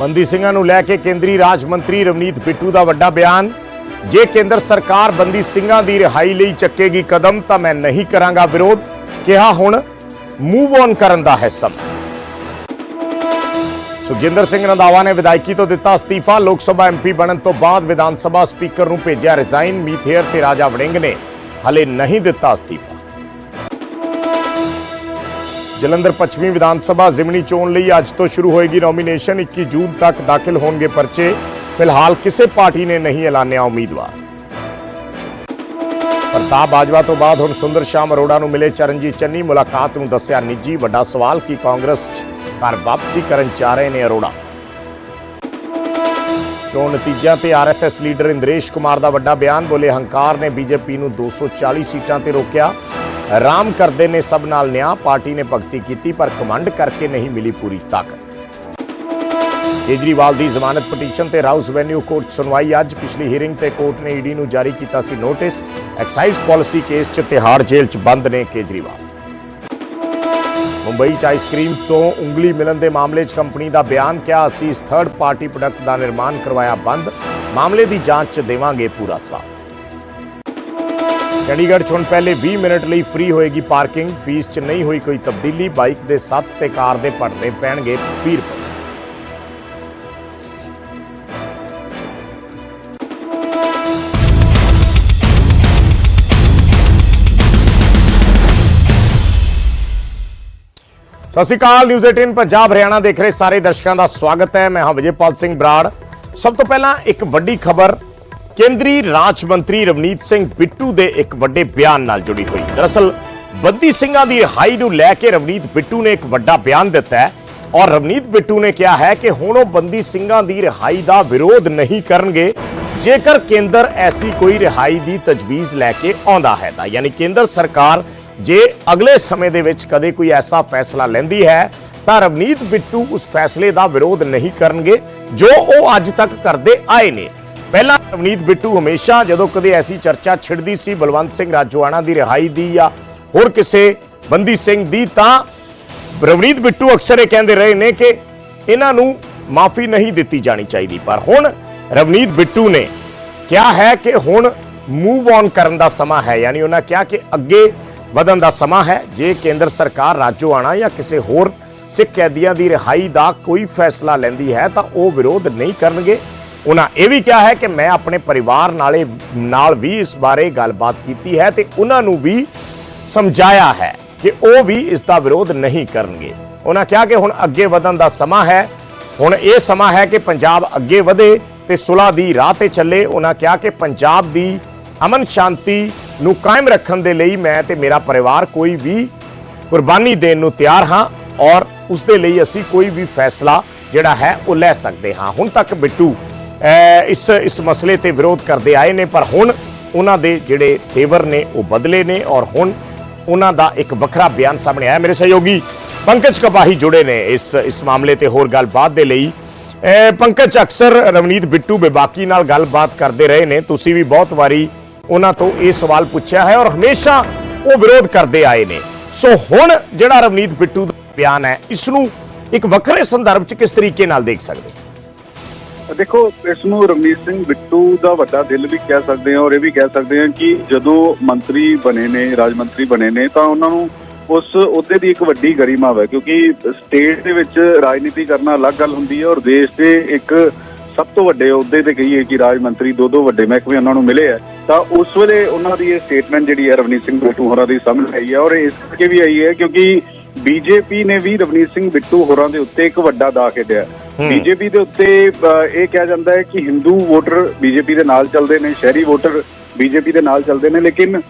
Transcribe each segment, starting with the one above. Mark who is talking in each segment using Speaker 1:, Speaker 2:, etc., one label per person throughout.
Speaker 1: ਬੰਦੀ ਸਿੰਘਾਂ ਨੂੰ ਲੈ ਕੇ ਕੇਂਦਰੀ ਰਾਜ ਮੰਤਰੀ ਰਵਨੀਤ ਬਿੱਟੂ ਦਾ ਵੱਡਾ ਬਿਆਨ, ਜੇ ਕੇਂਦਰ ਸਰਕਾਰ ਬੰਦੀ ਸਿੰਘਾਂ ਦੀ ਰਿਹਾਈ ਲਈ ਚੱਕੇਗੀ ਕਦਮ ਤਾਂ ਮੈਂ ਨਹੀਂ ਕਰਾਂਗਾ ਵਿਰੋਧ, ਕਿਹਾ ਹੁਣ ਮੂਵ ਔਨ ਕਰਨ ਦਾ ਹੈ ਸਮਾਂ ਸੁਖਜਿੰਦਰ ਸਿੰਘ ਰੰਧਾਵਾ ਨੇ ਵਿਧਾਇਕੀ ਤੋਂ ਦਿੱਤਾ ਅਸਤੀਫਾ, ਲੋਕ ਸਭਾ ਐਮਪੀ ਬਣਨ ਤੋਂ ਬਾਅਦ ਵਿਧਾਨ ਸਭਾ ਸਪੀਕਰ ਨੂੰ ਭੇਜਿਆ ਰਿਜ਼ਾਈਨ ਮੀਥੇਰ ਤੇ ਰਾਜਾ ਵੜਿੰਗ ਨੇ ਹਲੇ ਨਹੀਂ ਦਿੱਤਾ ਅਸਤੀਫਾ। ਜਲੰਧਰ ਪੱਛਮੀ ਵਿਧਾਨ ਸਭਾ ਜ਼ਿਮਨੀ ਚੋਣ ਲਈ ਅੱਜ ਤੋਂ ਸ਼ੁਰੂ ਹੋਏਗੀ ਨੋਮੀਨੇਸ਼ਨ 21 ਜੂਨ ਤੱਕ ਦਾਖਲ ਹੋਣਗੇ ਪਰਚੇ। ਫਿਲਹਾਲ ਕਿਸੇ ਪਾਰਟੀ ਨੇ ਨਹੀਂ ਐਲਾਨਿਆ ਉਮੀਦਵਾਰ। ਪ੍ਰਤਾਪ ਬਾਜਵਾ ਤੋਂ ਬਾਅਦ ਹੁਣ ਸੁੰਦਰ ਸ਼ਾਮ ਅਰੋੜਾ ਨੂੰ ਮਿਲੇ ਚਰਨਜੀਤ ਚੰਨੀ। ਮੁਲਾਕਾਤ ਨੂੰ ਦੱਸਿਆ ਨਿੱਜੀ। ਵੱਡਾ ਸਵਾਲ, ਕਿ ਕਾਂਗਰਸ 'ਚ ਘਰ ਵਾਪਸੀ ਕਰਨ ਚਾਹ ਰਹੇ ਨੇ ਅਰੋੜਾ? ਚੋਣ ਨਤੀਜਿਆਂ ਤੇ ਆਰਐਸਐਸ ਲੀਡਰ ਇੰਦਰੇਸ਼ ਕੁਮਾਰ ਦਾ ਵੱਡਾ ਬਿਆਨ। ਬੋਲੇ ਹੰਕਾਰ ਨੇ ਬੀਜੇਪੀ ਨੂੰ 240 ਸੀਟਾਂ ਤੇ ਰੋਕਿਆ। ਰਾਮ ਕਰਦੇ ਨੇ ਸਭ ਨਾਲ ਨਿਆਂ, ਪਾਰਟੀ ਨੇ ਭਗਤੀ ਕੀਤੀ, ਪਰ ਕਮੰਡ ਕਰਕੇ ਨਹੀਂ ਮਿਲੀ ਪੂਰੀ ਤਾਕਤ। ਕੇਜਰੀਵਾਲ ਦੀ ਜ਼ਮਾਨਤ ਪਟੀਸ਼ਨ ਤੇ ਰਾਉਸ ਵੈਨਿਊ ਕੋਰਟ ਸੁਣਵਾਈ ਅੱਜ। ਪਿਛਲੀ ਹੀਰਿੰਗ ਤੇ ਕੋਰਟ ਨੇ ਈਡੀ ਨੂੰ ਜਾਰੀ ਕੀਤਾ ਸੀ ਨੋਟਿਸ ਐਕਸਾਈਜ਼ ਪਾਲਿਸੀ ਕੇਸ 'ਚ ਤਿਹਾੜ ਜੇਲ੍ਹ 'ਚ ਬੰਦ ਨੇ ਕੇਜਰੀਵਾਲ। ਮੁੰਬਈ 'ਚ ਆਈਸਕ੍ਰੀਮ ਤੋਂ ਉਂਗਲੀ ਮਿਲਣ ਦੇ ਮਾਮਲੇ 'ਚ ਕੰਪਨੀ ਦਾ ਬਿਆਨ ਕਿਹਾ, ਅਸੀਂ ਇਸ ਥਰਡ ਪਾਰਟੀ ਪ੍ਰੋਡਕਟ ਦਾ ਨਿਰਮਾਣ ਕਰਵਾਇਆ ਬੰਦ। ਮਾਮਲੇ ਦੀ ਜਾਂਚ 'ਚ ਦੇਵਾਂਗੇ ਪੂਰਾ ਸਾਥ। ਚੰਡੀਗੜ੍ਹ 'ਚ ਹੁਣ ਪਹਿਲੇ 20 ਮਿੰਟ ਲਈ ਫ੍ਰੀ ਹੋਏਗੀ ਪਾਰਕਿੰਗ ਫੀਸ 'ਚ ਨਹੀਂ ਹੋਈ ਕੋਈ ਤਬਦੀਲੀ ਬਾਈਕ ਦੇ 7 ਤੇ ਕਾਰ ਦੇ ਭਰਨੇ ਪੈਣਗੇ 20 ਰੁਪਏ ਸਤਿ ਸ਼੍ਰੀ ਅਕਾਲ ਨਿਊਜ਼ 18 ਪੰਜਾਬ ਹਰਿਆਣਾ ਦੇਖ ਰਹੇ ਸਾਰੇ ਦਰਸ਼ਕਾਂ ਦਾ ਸਵਾਗਤ ਹੈ। ਮੈਂ ਹਾਂ ਵਿਜੇਪਾਲ ਸਿੰਘ ਬਰਾੜ। ਸਭ ਤੋਂ ਪਹਿਲਾਂ ਇੱਕ ਵੱਡੀ ਖਬਰ ਕੇਂਦਰੀ ਰਾਜ ਮੰਤਰੀ ਰਵਨੀਤ ਸਿੰਘ ਬਿੱਟੂ ਦੇ ਇੱਕ ਵੱਡੇ ਬਿਆਨ ਨਾਲ ਜੁੜੀ ਹੋਈ। ਦਰਅਸਲ, ਬੰਦੀ ਸਿੰਘਾਂ ਦੀ ਰਿਹਾਈ ਨੂੰ ਲੈ ਕੇ ਰਵਨੀਤ ਬਿੱਟੂ ਨੇ ਇੱਕ ਵੱਡਾ ਬਿਆਨ ਦਿੱਤਾ ਹੈ ਔਰ ਰਵਨੀਤ ਬਿੱਟੂ ਨੇ ਕਿਹਾ ਹੈ ਕਿ ਹੁਣ ਉਹ ਬੰਦੀ ਸਿੰਘਾਂ ਦੀ ਰਿਹਾਈ ਦਾ ਵਿਰੋਧ ਨਹੀਂ ਕਰਨਗੇ, ਜੇਕਰ ਕੇਂਦਰ ਐਸੀ ਕੋਈ ਰਿਹਾਈ ਦੀ ਤਜਵੀਜ਼ ਲੈ ਕੇ ਆਉਂਦਾ ਹੈ ਤਾਂ। ਯਾਨੀ ਕੇਂਦਰ ਸਰਕਾਰ ਜੇ ਅਗਲੇ ਸਮੇਂ ਦੇ ਵਿੱਚ ਕਦੇ ਕੋਈ ਐਸਾ ਫੈਸਲਾ ਲੈਂਦੀ ਹੈ, ਤਾਂ ਰਵਨੀਤ ਬਿੱਟੂ ਉਸ ਫੈਸਲੇ ਦਾ ਵਿਰੋਧ ਨਹੀਂ ਕਰਨਗੇ, ਜੋ ਉਹ ਅੱਜ ਤੱਕ ਕਰਦੇ ਆਏ ਨੇ। ਪਹਿਲਾਂ ਰਵਨੀਤ ਬਿੱਟੂ ਹਮੇਸ਼ਾ ਜਦੋਂ ਕਦੇ ਐਸੀ ਚਰਚਾ ਛਿੜਦੀ ਸੀ, ਬਲਵੰਤ ਸਿੰਘ ਰਾਜੋਆਣਾ ਦੀ ਰਿਹਾਈ ਦੀ ਜਾਂ ਹੋਰ ਕਿਸੇ ਬੰਦੀ ਸਿੰਘ ਦੀ, ਤਾਂ ਰਵਨੀਤ ਬਿੱਟੂ ਅਕਸਰ ਇਹ ਕਹਿੰਦੇ ਰਹੇ ਨੇ ਕਿ ਇਹਨਾਂ ਨੂੰ ਮਾਫੀ ਨਹੀਂ ਦਿੱਤੀ ਜਾਣੀ ਚਾਹੀਦੀ। ਪਰ ਹੁਣ ਰਵਨੀਤ ਬਿੱਟੂ ਨੇ ਕਿਹਾ ਹੈ ਕਿ ਹੁਣ ਮੂਵ ਔਨ ਕਰਨ ਦਾ ਸਮਾਂ ਹੈ। ਯਾਨੀ ਉਹਨਾਂ ਕਿਹਾ ਕਿ ਅੱਗੇ ਵਧਣ ਦਾ ਸਮਾਂ ਹੈ। ਜੇ ਕੇਂਦਰ ਸਰਕਾਰ ਰਾਜੋਆਣਾ ਜਾਂ ਕਿਸੇ ਹੋਰ ਸਿੱਖ ਕੈਦੀਆਂ ਦੀ ਰਿਹਾਈ ਦਾ ਕੋਈ ਫੈਸਲਾ ਲੈਂਦੀ ਹੈ, ਤਾਂ ਉਹ ਵਿਰੋਧ ਨਹੀਂ ਕਰਨਗੇ। ਉਹਨਾਂ ਇਹ ਵੀ ਕਿਹਾ ਹੈ ਕਿ ਮੈਂ ਆਪਣੇ ਪਰਿਵਾਰ ਨਾਲੇ ਨਾਲ ਵੀ ਇਸ ਬਾਰੇ ਗੱਲਬਾਤ ਕੀਤੀ ਹੈ ਤੇ ਉਹਨਾਂ ਨੂੰ ਵੀ ਸਮਝਾਇਆ ਹੈ ਕਿ ਉਹ ਵੀ ਇਸ ਦਾ ਵਿਰੋਧ ਨਹੀਂ ਕਰਨਗੇ। ਉਹਨਾਂ ਕਿਹਾ ਕਿ ਹੁਣ ਅੱਗੇ ਵਧਣ ਦਾ ਸਮਾਂ ਹੈ। ਹੁਣ ਇਹ ਸਮਾਂ ਹੈ ਕਿ ਪੰਜਾਬ ਅੱਗੇ ਵਧੇ ਤੇ ਸੁਲ੍ਹਾ ਦੀ ਰਾਹ ਤੇ ਚੱਲੇ। ਉਹਨਾਂ ਕਿਹਾ ਕਿ ਪੰਜਾਬ ਦੀ ਅਮਨ ਸ਼ਾਂਤੀ ਨੂੰ ਕਾਇਮ ਰੱਖਣ ਦੇ ਲਈ ਮੈਂ ਤੇ ਮੇਰਾ ਪਰਿਵਾਰ ਕੋਈ ਵੀ ਕੁਰਬਾਨੀ ਦੇਣ ਨੂੰ ਤਿਆਰ ਹਾਂ ਔਰ ਉਸ ਦੇ ਲਈ ਅਸੀਂ ਕੋਈ ਵੀ ਫੈਸਲਾ ਜਿਹੜਾ ਹੈ ਉਹ ਲੈ ਸਕਦੇ ਹਾਂ। ਹੁਣ ਤੱਕ ਬਿੱਟੂ ਇਸ ਇਸ ਮਸਲੇ ਤੇ ਵਿਰੋਧ ਕਰਦੇ ਆਏ ਨੇ, ਪਰ ਹੁਣ ਉਹਨਾਂ ਦੇ ਜਿਹੜੇ ਤੇਵਰ ਨੇ, ਉਹ ਬਦਲੇ ਨੇ ਔਰ ਹੁਣ ਉਹਨਾਂ ਦਾ ਇੱਕ ਵੱਖਰਾ ਬਿਆਨ ਸਾਹਮਣੇ ਆਇਆ। ਮੇਰੇ ਸਹਿਯੋਗੀ ਪੰਕਜ ਕਪਾਹੀ ਜੁੜੇ ਨੇ ਇਸ ਇਸ ਮਾਮਲੇ ਤੇ ਹੋਰ ਗੱਲਬਾਤ ਦੇ ਲਈ। ਪੰਕਜ, ਅਕਸਰ ਰਵਨੀਤ ਬਿੱਟੂ ਬੇਬਾਕੀ ਨਾਲ ਗੱਲਬਾਤ ਕਰਦੇ ਰਹੇ ਨੇ। ਤੁਸੀਂ ਵੀ ਬਹੁਤ ਵਾਰੀ ਉਹਨਾਂ ਤੋਂ ਇਹ ਸਵਾਲ ਪੁੱਛਿਆ ਹੈ ਔਰ ਹਮੇਸ਼ਾ ਉਹ ਵਿਰੋਧ ਕਰਦੇ ਆਏ ਨੇ। ਸੋ ਹੁਣ ਜਿਹੜਾ ਰਵਨੀਤ ਬਿੱਟੂ ਦਾ ਬਿਆਨ ਹੈ, ਇਸ ਨੂੰ ਇੱਕ ਵੱਖਰੇ ਸੰਦਰਭ 'ਚ ਕਿਸ ਤਰੀਕੇ ਨਾਲ ਦੇਖ ਸਕਦੇ? ਹਾਂ
Speaker 2: ਦੇਖੋ, ਇਸ ਨੂੰ ਰਵਨੀਤ ਸਿੰਘ ਬਿੱਟੂ ਦਾ ਵੱਡਾ ਦਿਲ ਵੀ ਕਹਿ ਸਕਦੇ ਹਾਂ ਔਰ ਇਹ ਵੀ ਕਹਿ ਸਕਦੇ ਹਾਂ ਕਿ ਜਦੋਂ ਮੰਤਰੀ ਬਣੇ ਨੇ, ਰਾਜ ਮੰਤਰੀ ਬਣੇ ਨੇ, ਤਾਂ ਉਹਨਾਂ ਨੂੰ ਉਸ ਅਹੁਦੇ ਦੀ ਇੱਕ ਵੱਡੀ ਗਰਿਮਾ ਹੈ ਕਿਉਂਕਿ ਸਟੇਟ ਦੇ ਵਿੱਚ ਰਾਜਨੀਤੀ ਕਰਨਾ ਅਲੱਗ ਗੱਲ ਹੁੰਦੀ ਹੈ ਔਰ ਦੇਸ਼ ਦੇ ਇੱਕ ਸਭ ਤੋਂ ਵੱਡੇ ਅਹੁਦੇ ਤੇ ਕਹੀਏ ਕਿ ਰਾਜ ਮੰਤਰੀ ਦੋ ਦੋ ਵੱਡੇ ਮਹਿਕਮੇ ਉਹਨਾਂ ਨੂੰ ਮਿਲੇ ਆ, ਤਾਂ ਉਸ ਵੇਲੇ ਉਹਨਾਂ ਦੀ ਇਹ ਸਟੇਟਮੈਂਟ ਜਿਹੜੀ ਹੈ ਰਵਨੀਤ ਸਿੰਘ ਬਿੱਟੂ ਹੋਰਾਂ ਦੀ ਸਾਹਮਣੇ ਆਈ ਹੈ ਔਰ ਇਸ ਕਰਕੇ ਵੀ ਆਈ ਹੈ ਕਿਉਂਕਿ ਬੀਜੇਪੀ ਨੇ ਵੀ ਰਵਨੀਤ ਸਿੰਘ ਬਿੱਟੂ ਹੋਰਾਂ ਦੇ ਉੱਤੇ ਇੱਕ ਵੱਡਾ ਦਾਅ ਖੇਡਿਆ। ਬੀਜੇਪੀ ਦੇ ਉੱਤੇ ਇਹ ਕਿਹਾ ਜਾਂਦਾ ਹੈ ਕਿ ਹਿੰਦੂ ਵੋਟਰ ਬੀਜੇਪੀ ਦੇ ਨਾਲ ਚੱਲਦੇ ਨੇ ਸ਼ਹਿਰੀ ਵੋਟਰ ਬੀਜੇਪੀ ਦੇ ਨਾਲ ਚੱਲਦੇ ਨੇ ਲੇਕਿਨ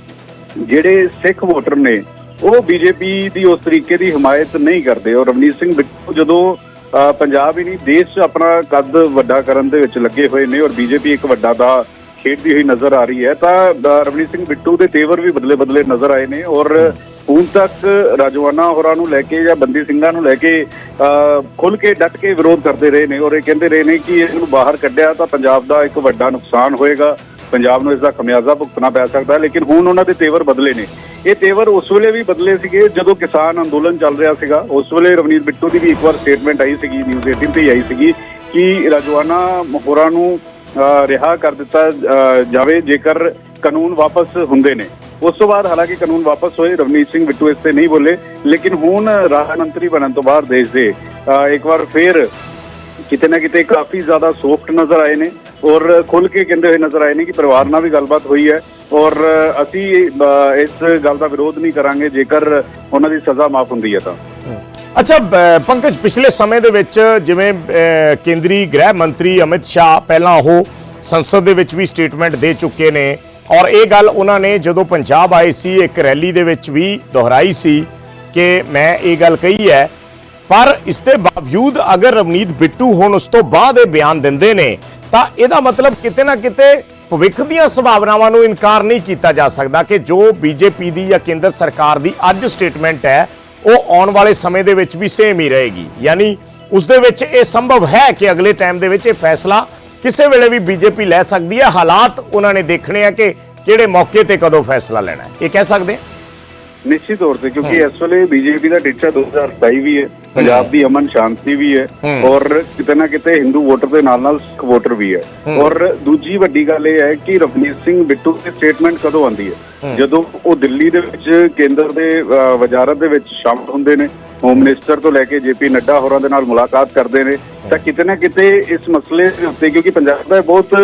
Speaker 2: ਜਿਹੜੇ ਸਿੱਖ ਵੋਟਰ ਨੇ ਉਹ ਬੀਜੇਪੀ ਦੀ ਉਸ ਤਰੀਕੇ ਦੀ ਹਮਾਇਤ ਨਹੀਂ ਕਰਦੇ। ਔਰ ਰਵਨੀਤ ਸਿੰਘ ਬਿੱਟੂ ਜਦੋਂ ਅ, ਪੰਜਾਬ ਹੀ ਨਹੀਂ ਦੇਸ਼ 'ਚ ਆਪਣਾ ਕੱਦ ਵੱਡਾ ਕਰਨ ਦੇ ਵਿੱਚ ਲੱਗੇ ਹੋਏ ਨੇ ਔਰ ਬੀਜੇਪੀ ਇੱਕ ਵੱਡਾ ਦਾ ਖੇਡਦੀ ਹੋਈ ਨਜ਼ਰ ਆ ਰਹੀ ਹੈ ਤਾਂ ਰਵਨੀਤ ਸਿੰਘ ਬਿੱਟੂ ਦੇ ਤੇਵਰ ਵੀ ਬਦਲੇ ਬਦਲੇ ਨਜ਼ਰ ਆਏ ਨੇ ਔਰ ਹੁਣ ਤੱਕ ਰਾਜਵਾਨਾ ਹੋਰਾਂ ਨੂੰ ਲੈ ਕੇ ਜਾਂ ਬੰਦੀ ਸਿੰਘਾਂ ਨੂੰ ਲੈ ਕੇ ਖੁੱਲ ਕੇ ਡਟ ਕੇ ਵਿਰੋਧ ਕਰਦੇ ਰਹੇ ਨੇ ਔਰ ਇਹ ਕਹਿੰਦੇ ਰਹੇ ਨੇ ਕਿ ਇਹਨੂੰ ਬਾਹਰ ਕੱਢਿਆ ਤਾਂ ਪੰਜਾਬ ਦਾ ਇੱਕ ਵੱਡਾ ਨੁਕਸਾਨ ਹੋਏਗਾ। ਪੰਜਾਬ ਨੂੰ ਇਸ ਦਾ ਖਮਿਆਜ਼ਾ ਭੁਗਤਣਾ ਪੈ ਸਕਦਾ ਹੈ ਲੇਕਿਨ ਹੁਣ ਉਹਨਾਂ ਦੇ ਤੇਵਰ ਬਦਲੇ ਨੇ। ਇਹ ਤੇਵਰ ਉਸ ਵੇਲੇ ਵੀ ਬਦਲੇ ਸੀਗੇ ਜਦੋਂ ਕਿਸਾਨ ਅੰਦੋਲਨ ਚੱਲ ਰਿਹਾ ਸੀਗਾ। ਉਸ ਵੇਲੇ ਰਵਨੀਤ ਬਿੱਟੂ ਦੀ ਵੀ ਇੱਕ ਵਾਰ ਸਟੇਟਮੈਂਟ ਆਈ ਸੀਗੀ ਨਿਊਜ਼ 18 ਤੇ ਆਈ ਸੀਗੀ ਕਿ ਰਾਜਵਾਨਾ ਹੋਰਾਂ ਨੂੰ ਅ, ਰਿਹਾ ਕਰ ਦਿੱਤਾ ਅ, ਜਾਵੇ ਜੇਕਰ ਕਾਨੂੰਨ ਵਾਪਸ ਹੁੰਦੇ ਨੇ। ਉਸ ਤੋਂ ਬਾਅਦ ਹਾਲਾਂਕਿ ਕਾਨੂੰਨ ਵਾਪਸ ਹੋਏ, ਰਵਨੀਤ ਸਿੰਘ ਬਿੱਟੂ ਇਸ ਤੇ ਨਹੀਂ ਬੋਲੇ, ਲੇਕਿਨ ਹੁਣ ਰਾਜ ਮੰਤਰੀ ਬਣਨ ਤੋਂ ਬਾਅਦ ਦੇਸ਼ ਦੇ ਇੱਕ ਵਾਰ ਫੇਰ ਕਿਤੇ ਨਾ ਕਿਤੇ ਕਾਫੀ ਜ਼ਿਆਦਾ ਸੌਫਟ ਨਜ਼ਰ ਆਏ ਨੇ ਔਰ ਖੁੱਲ ਕੇ ਕਹਿੰਦੇ ਹੋਏ ਨਜ਼ਰ ਆਏ ਨੇ ਕਿ ਪਰਿਵਾਰ ਨਾਲ ਵੀ ਗੱਲਬਾਤ ਹੋਈ ਹੈ ਔਰ ਅਸੀਂ ਇਸ ਗੱਲ ਦਾ ਵਿਰੋਧ ਨਹੀਂ ਕਰਾਂਗੇ, ਜੇਕਰ ਉਹਨਾਂ ਦੀ ਸਜ਼ਾ ਮਾਫ ਹੁੰਦੀ ਹੈ ਤਾਂ।
Speaker 1: ਅੱਛਾ ਪੰਕਜ, ਪਿਛਲੇ ਸਮੇਂ ਦੇ ਵਿੱਚ ਜਿਵੇਂ ਕੇਂਦਰੀ ਗ੍ਰਹਿ ਮੰਤਰੀ ਅਮਿਤ ਸ਼ਾਹ ਪਹਿਲਾਂ ਉਹ ਸੰਸਦ ਦੇ ਵਿੱਚ ਵੀ ਸਟੇਟਮੈਂਟ ਦੇ ਚੁੱਕੇ ਨੇ ਔਰ ਇਹ ਗੱਲ ਉਹਨਾਂ ਨੇ ਜਦੋਂ ਪੰਜਾਬ ਆਏ ਸੀ, ਇੱਕ ਰੈਲੀ ਦੇ ਵਿੱਚ ਵੀ ਦੁਹਰਾਈ ਸੀ ਕਿ ਮੈਂ ਇਹ ਗੱਲ ਕਹੀ ਹੈ। ਪਰ ਇਸ ਦੇ ਬਾਵਜੂਦ ਅਗਰ ਰਵਨੀਤ ਬਿੱਟੂ ਹੁਣ ਉਸ ਤੋਂ ਬਾਅਦ ਇਹ ਬਿਆਨ ਦਿੰਦੇ ਨੇ, ਤਾਂ ਇਹਦਾ ਮਤਲਬ ਕਿਤੇ ਨਾ ਕਿਤੇ ਭਵਿੱਖ ਦੀਆਂ ਸੰਭਾਵਨਾਵਾਂ ਨੂੰ ਇਨਕਾਰ ਨਹੀਂ ਕੀਤਾ ਜਾ ਸਕਦਾ ਕਿ ਜੋ ਬੀਜੇਪੀ ਦੀ ਜਾਂ ਕੇਂਦਰ ਸਰਕਾਰ ਦੀ ਅੱਜ ਸਟੇਟਮੈਂਟ ਹੈ, ਉਹ ਆਉਣ ਵਾਲੇ ਸਮੇਂ ਦੇ ਵਿੱਚ ਵੀ ਸੇਮ ਹੀ ਰਹੇਗੀ। ਯਾਨੀ ਉਸ ਦੇ ਵਿੱਚ ਇਹ ਸੰਭਵ ਹੈ ਕਿ ਅਗਲੇ ਟਾਈਮ ਦੇ ਵਿੱਚ ਇਹ ਫੈਸਲਾ ਕਿਸੇ ਵੇਲੇ ਵੀ ਬੀਜੇਪੀ ਲੈ ਸਕਦੀ ਹੈ। ਹਾਲਾਤ ਉਹਨਾਂ ਨੇ ਦੇਖਣੇ ਆ ਕਿ ਕਿਹੜੇ ਮੌਕੇ ਤੇ ਕਦੋਂ ਫੈਸਲਾ ਲੈਣਾ ਹੈ। ਇਹ ਕਹਿ ਸਕਦੇ ਹਾਂ
Speaker 2: ਨਿਸ਼ਚਿਤ ਤੌਰ ਤੇ ਕਿਉਂਕਿ ਇਸ ਵੇਲੇ ਬੀਜੇਪੀ ਦਾ ਟੀਚਾ 2027 ਵੀ ਹੈ ਪੰਜਾਬ ਦੀ ਅਮਨ ਸ਼ਾਂਤੀ ਵੀ ਹੈ। ਔਰ ਕਿਤੇ ਨਾ ਕਿਤੇ ਹਿੰਦੂ ਵੋਟਰ ਦੇ ਨਾਲ ਨਾਲ ਸਿੱਖ ਵੋਟਰ ਵੀ ਹੈ। ਔਰ ਦੂਜੀ ਵੱਡੀ ਗੱਲ ਇਹ ਹੈ ਕਿ ਰਵਨੀਤ ਸਿੰਘ ਬਿੱਟੂ ਦੀ ਸਟੇਟਮੈਂਟ ਕਦੋਂ ਆਉਂਦੀ ਹੈ? ਜਦੋਂ ਉਹ ਦਿੱਲੀ ਦੇ ਵਿੱਚ ਕੇਂਦਰ ਦੇ ਵਜ਼ਾਰਤ ਦੇ ਵਿੱਚ ਸ਼ਾਮਲ ਹੁੰਦੇ ਨੇ ਹੋਮ ਮਿਨਿਸਟਰ ਤੋਂ ਲੈ ਕੇ ਜੇਪੀ ਨੱਡਾ ਹੋਰਾਂ ਦੇ ਨਾਲ ਮੁਲਾਕਾਤ ਕਰਦੇ ਨੇ। ਤਾਂ ਕਿਤੇ ਨਾ ਕਿਤੇ ਇਸ ਮਸਲੇ ਦੇ ਉੱਤੇ, ਕਿਉਂਕਿ ਪੰਜਾਬ ਦਾ ਇਹ ਬਹੁਤ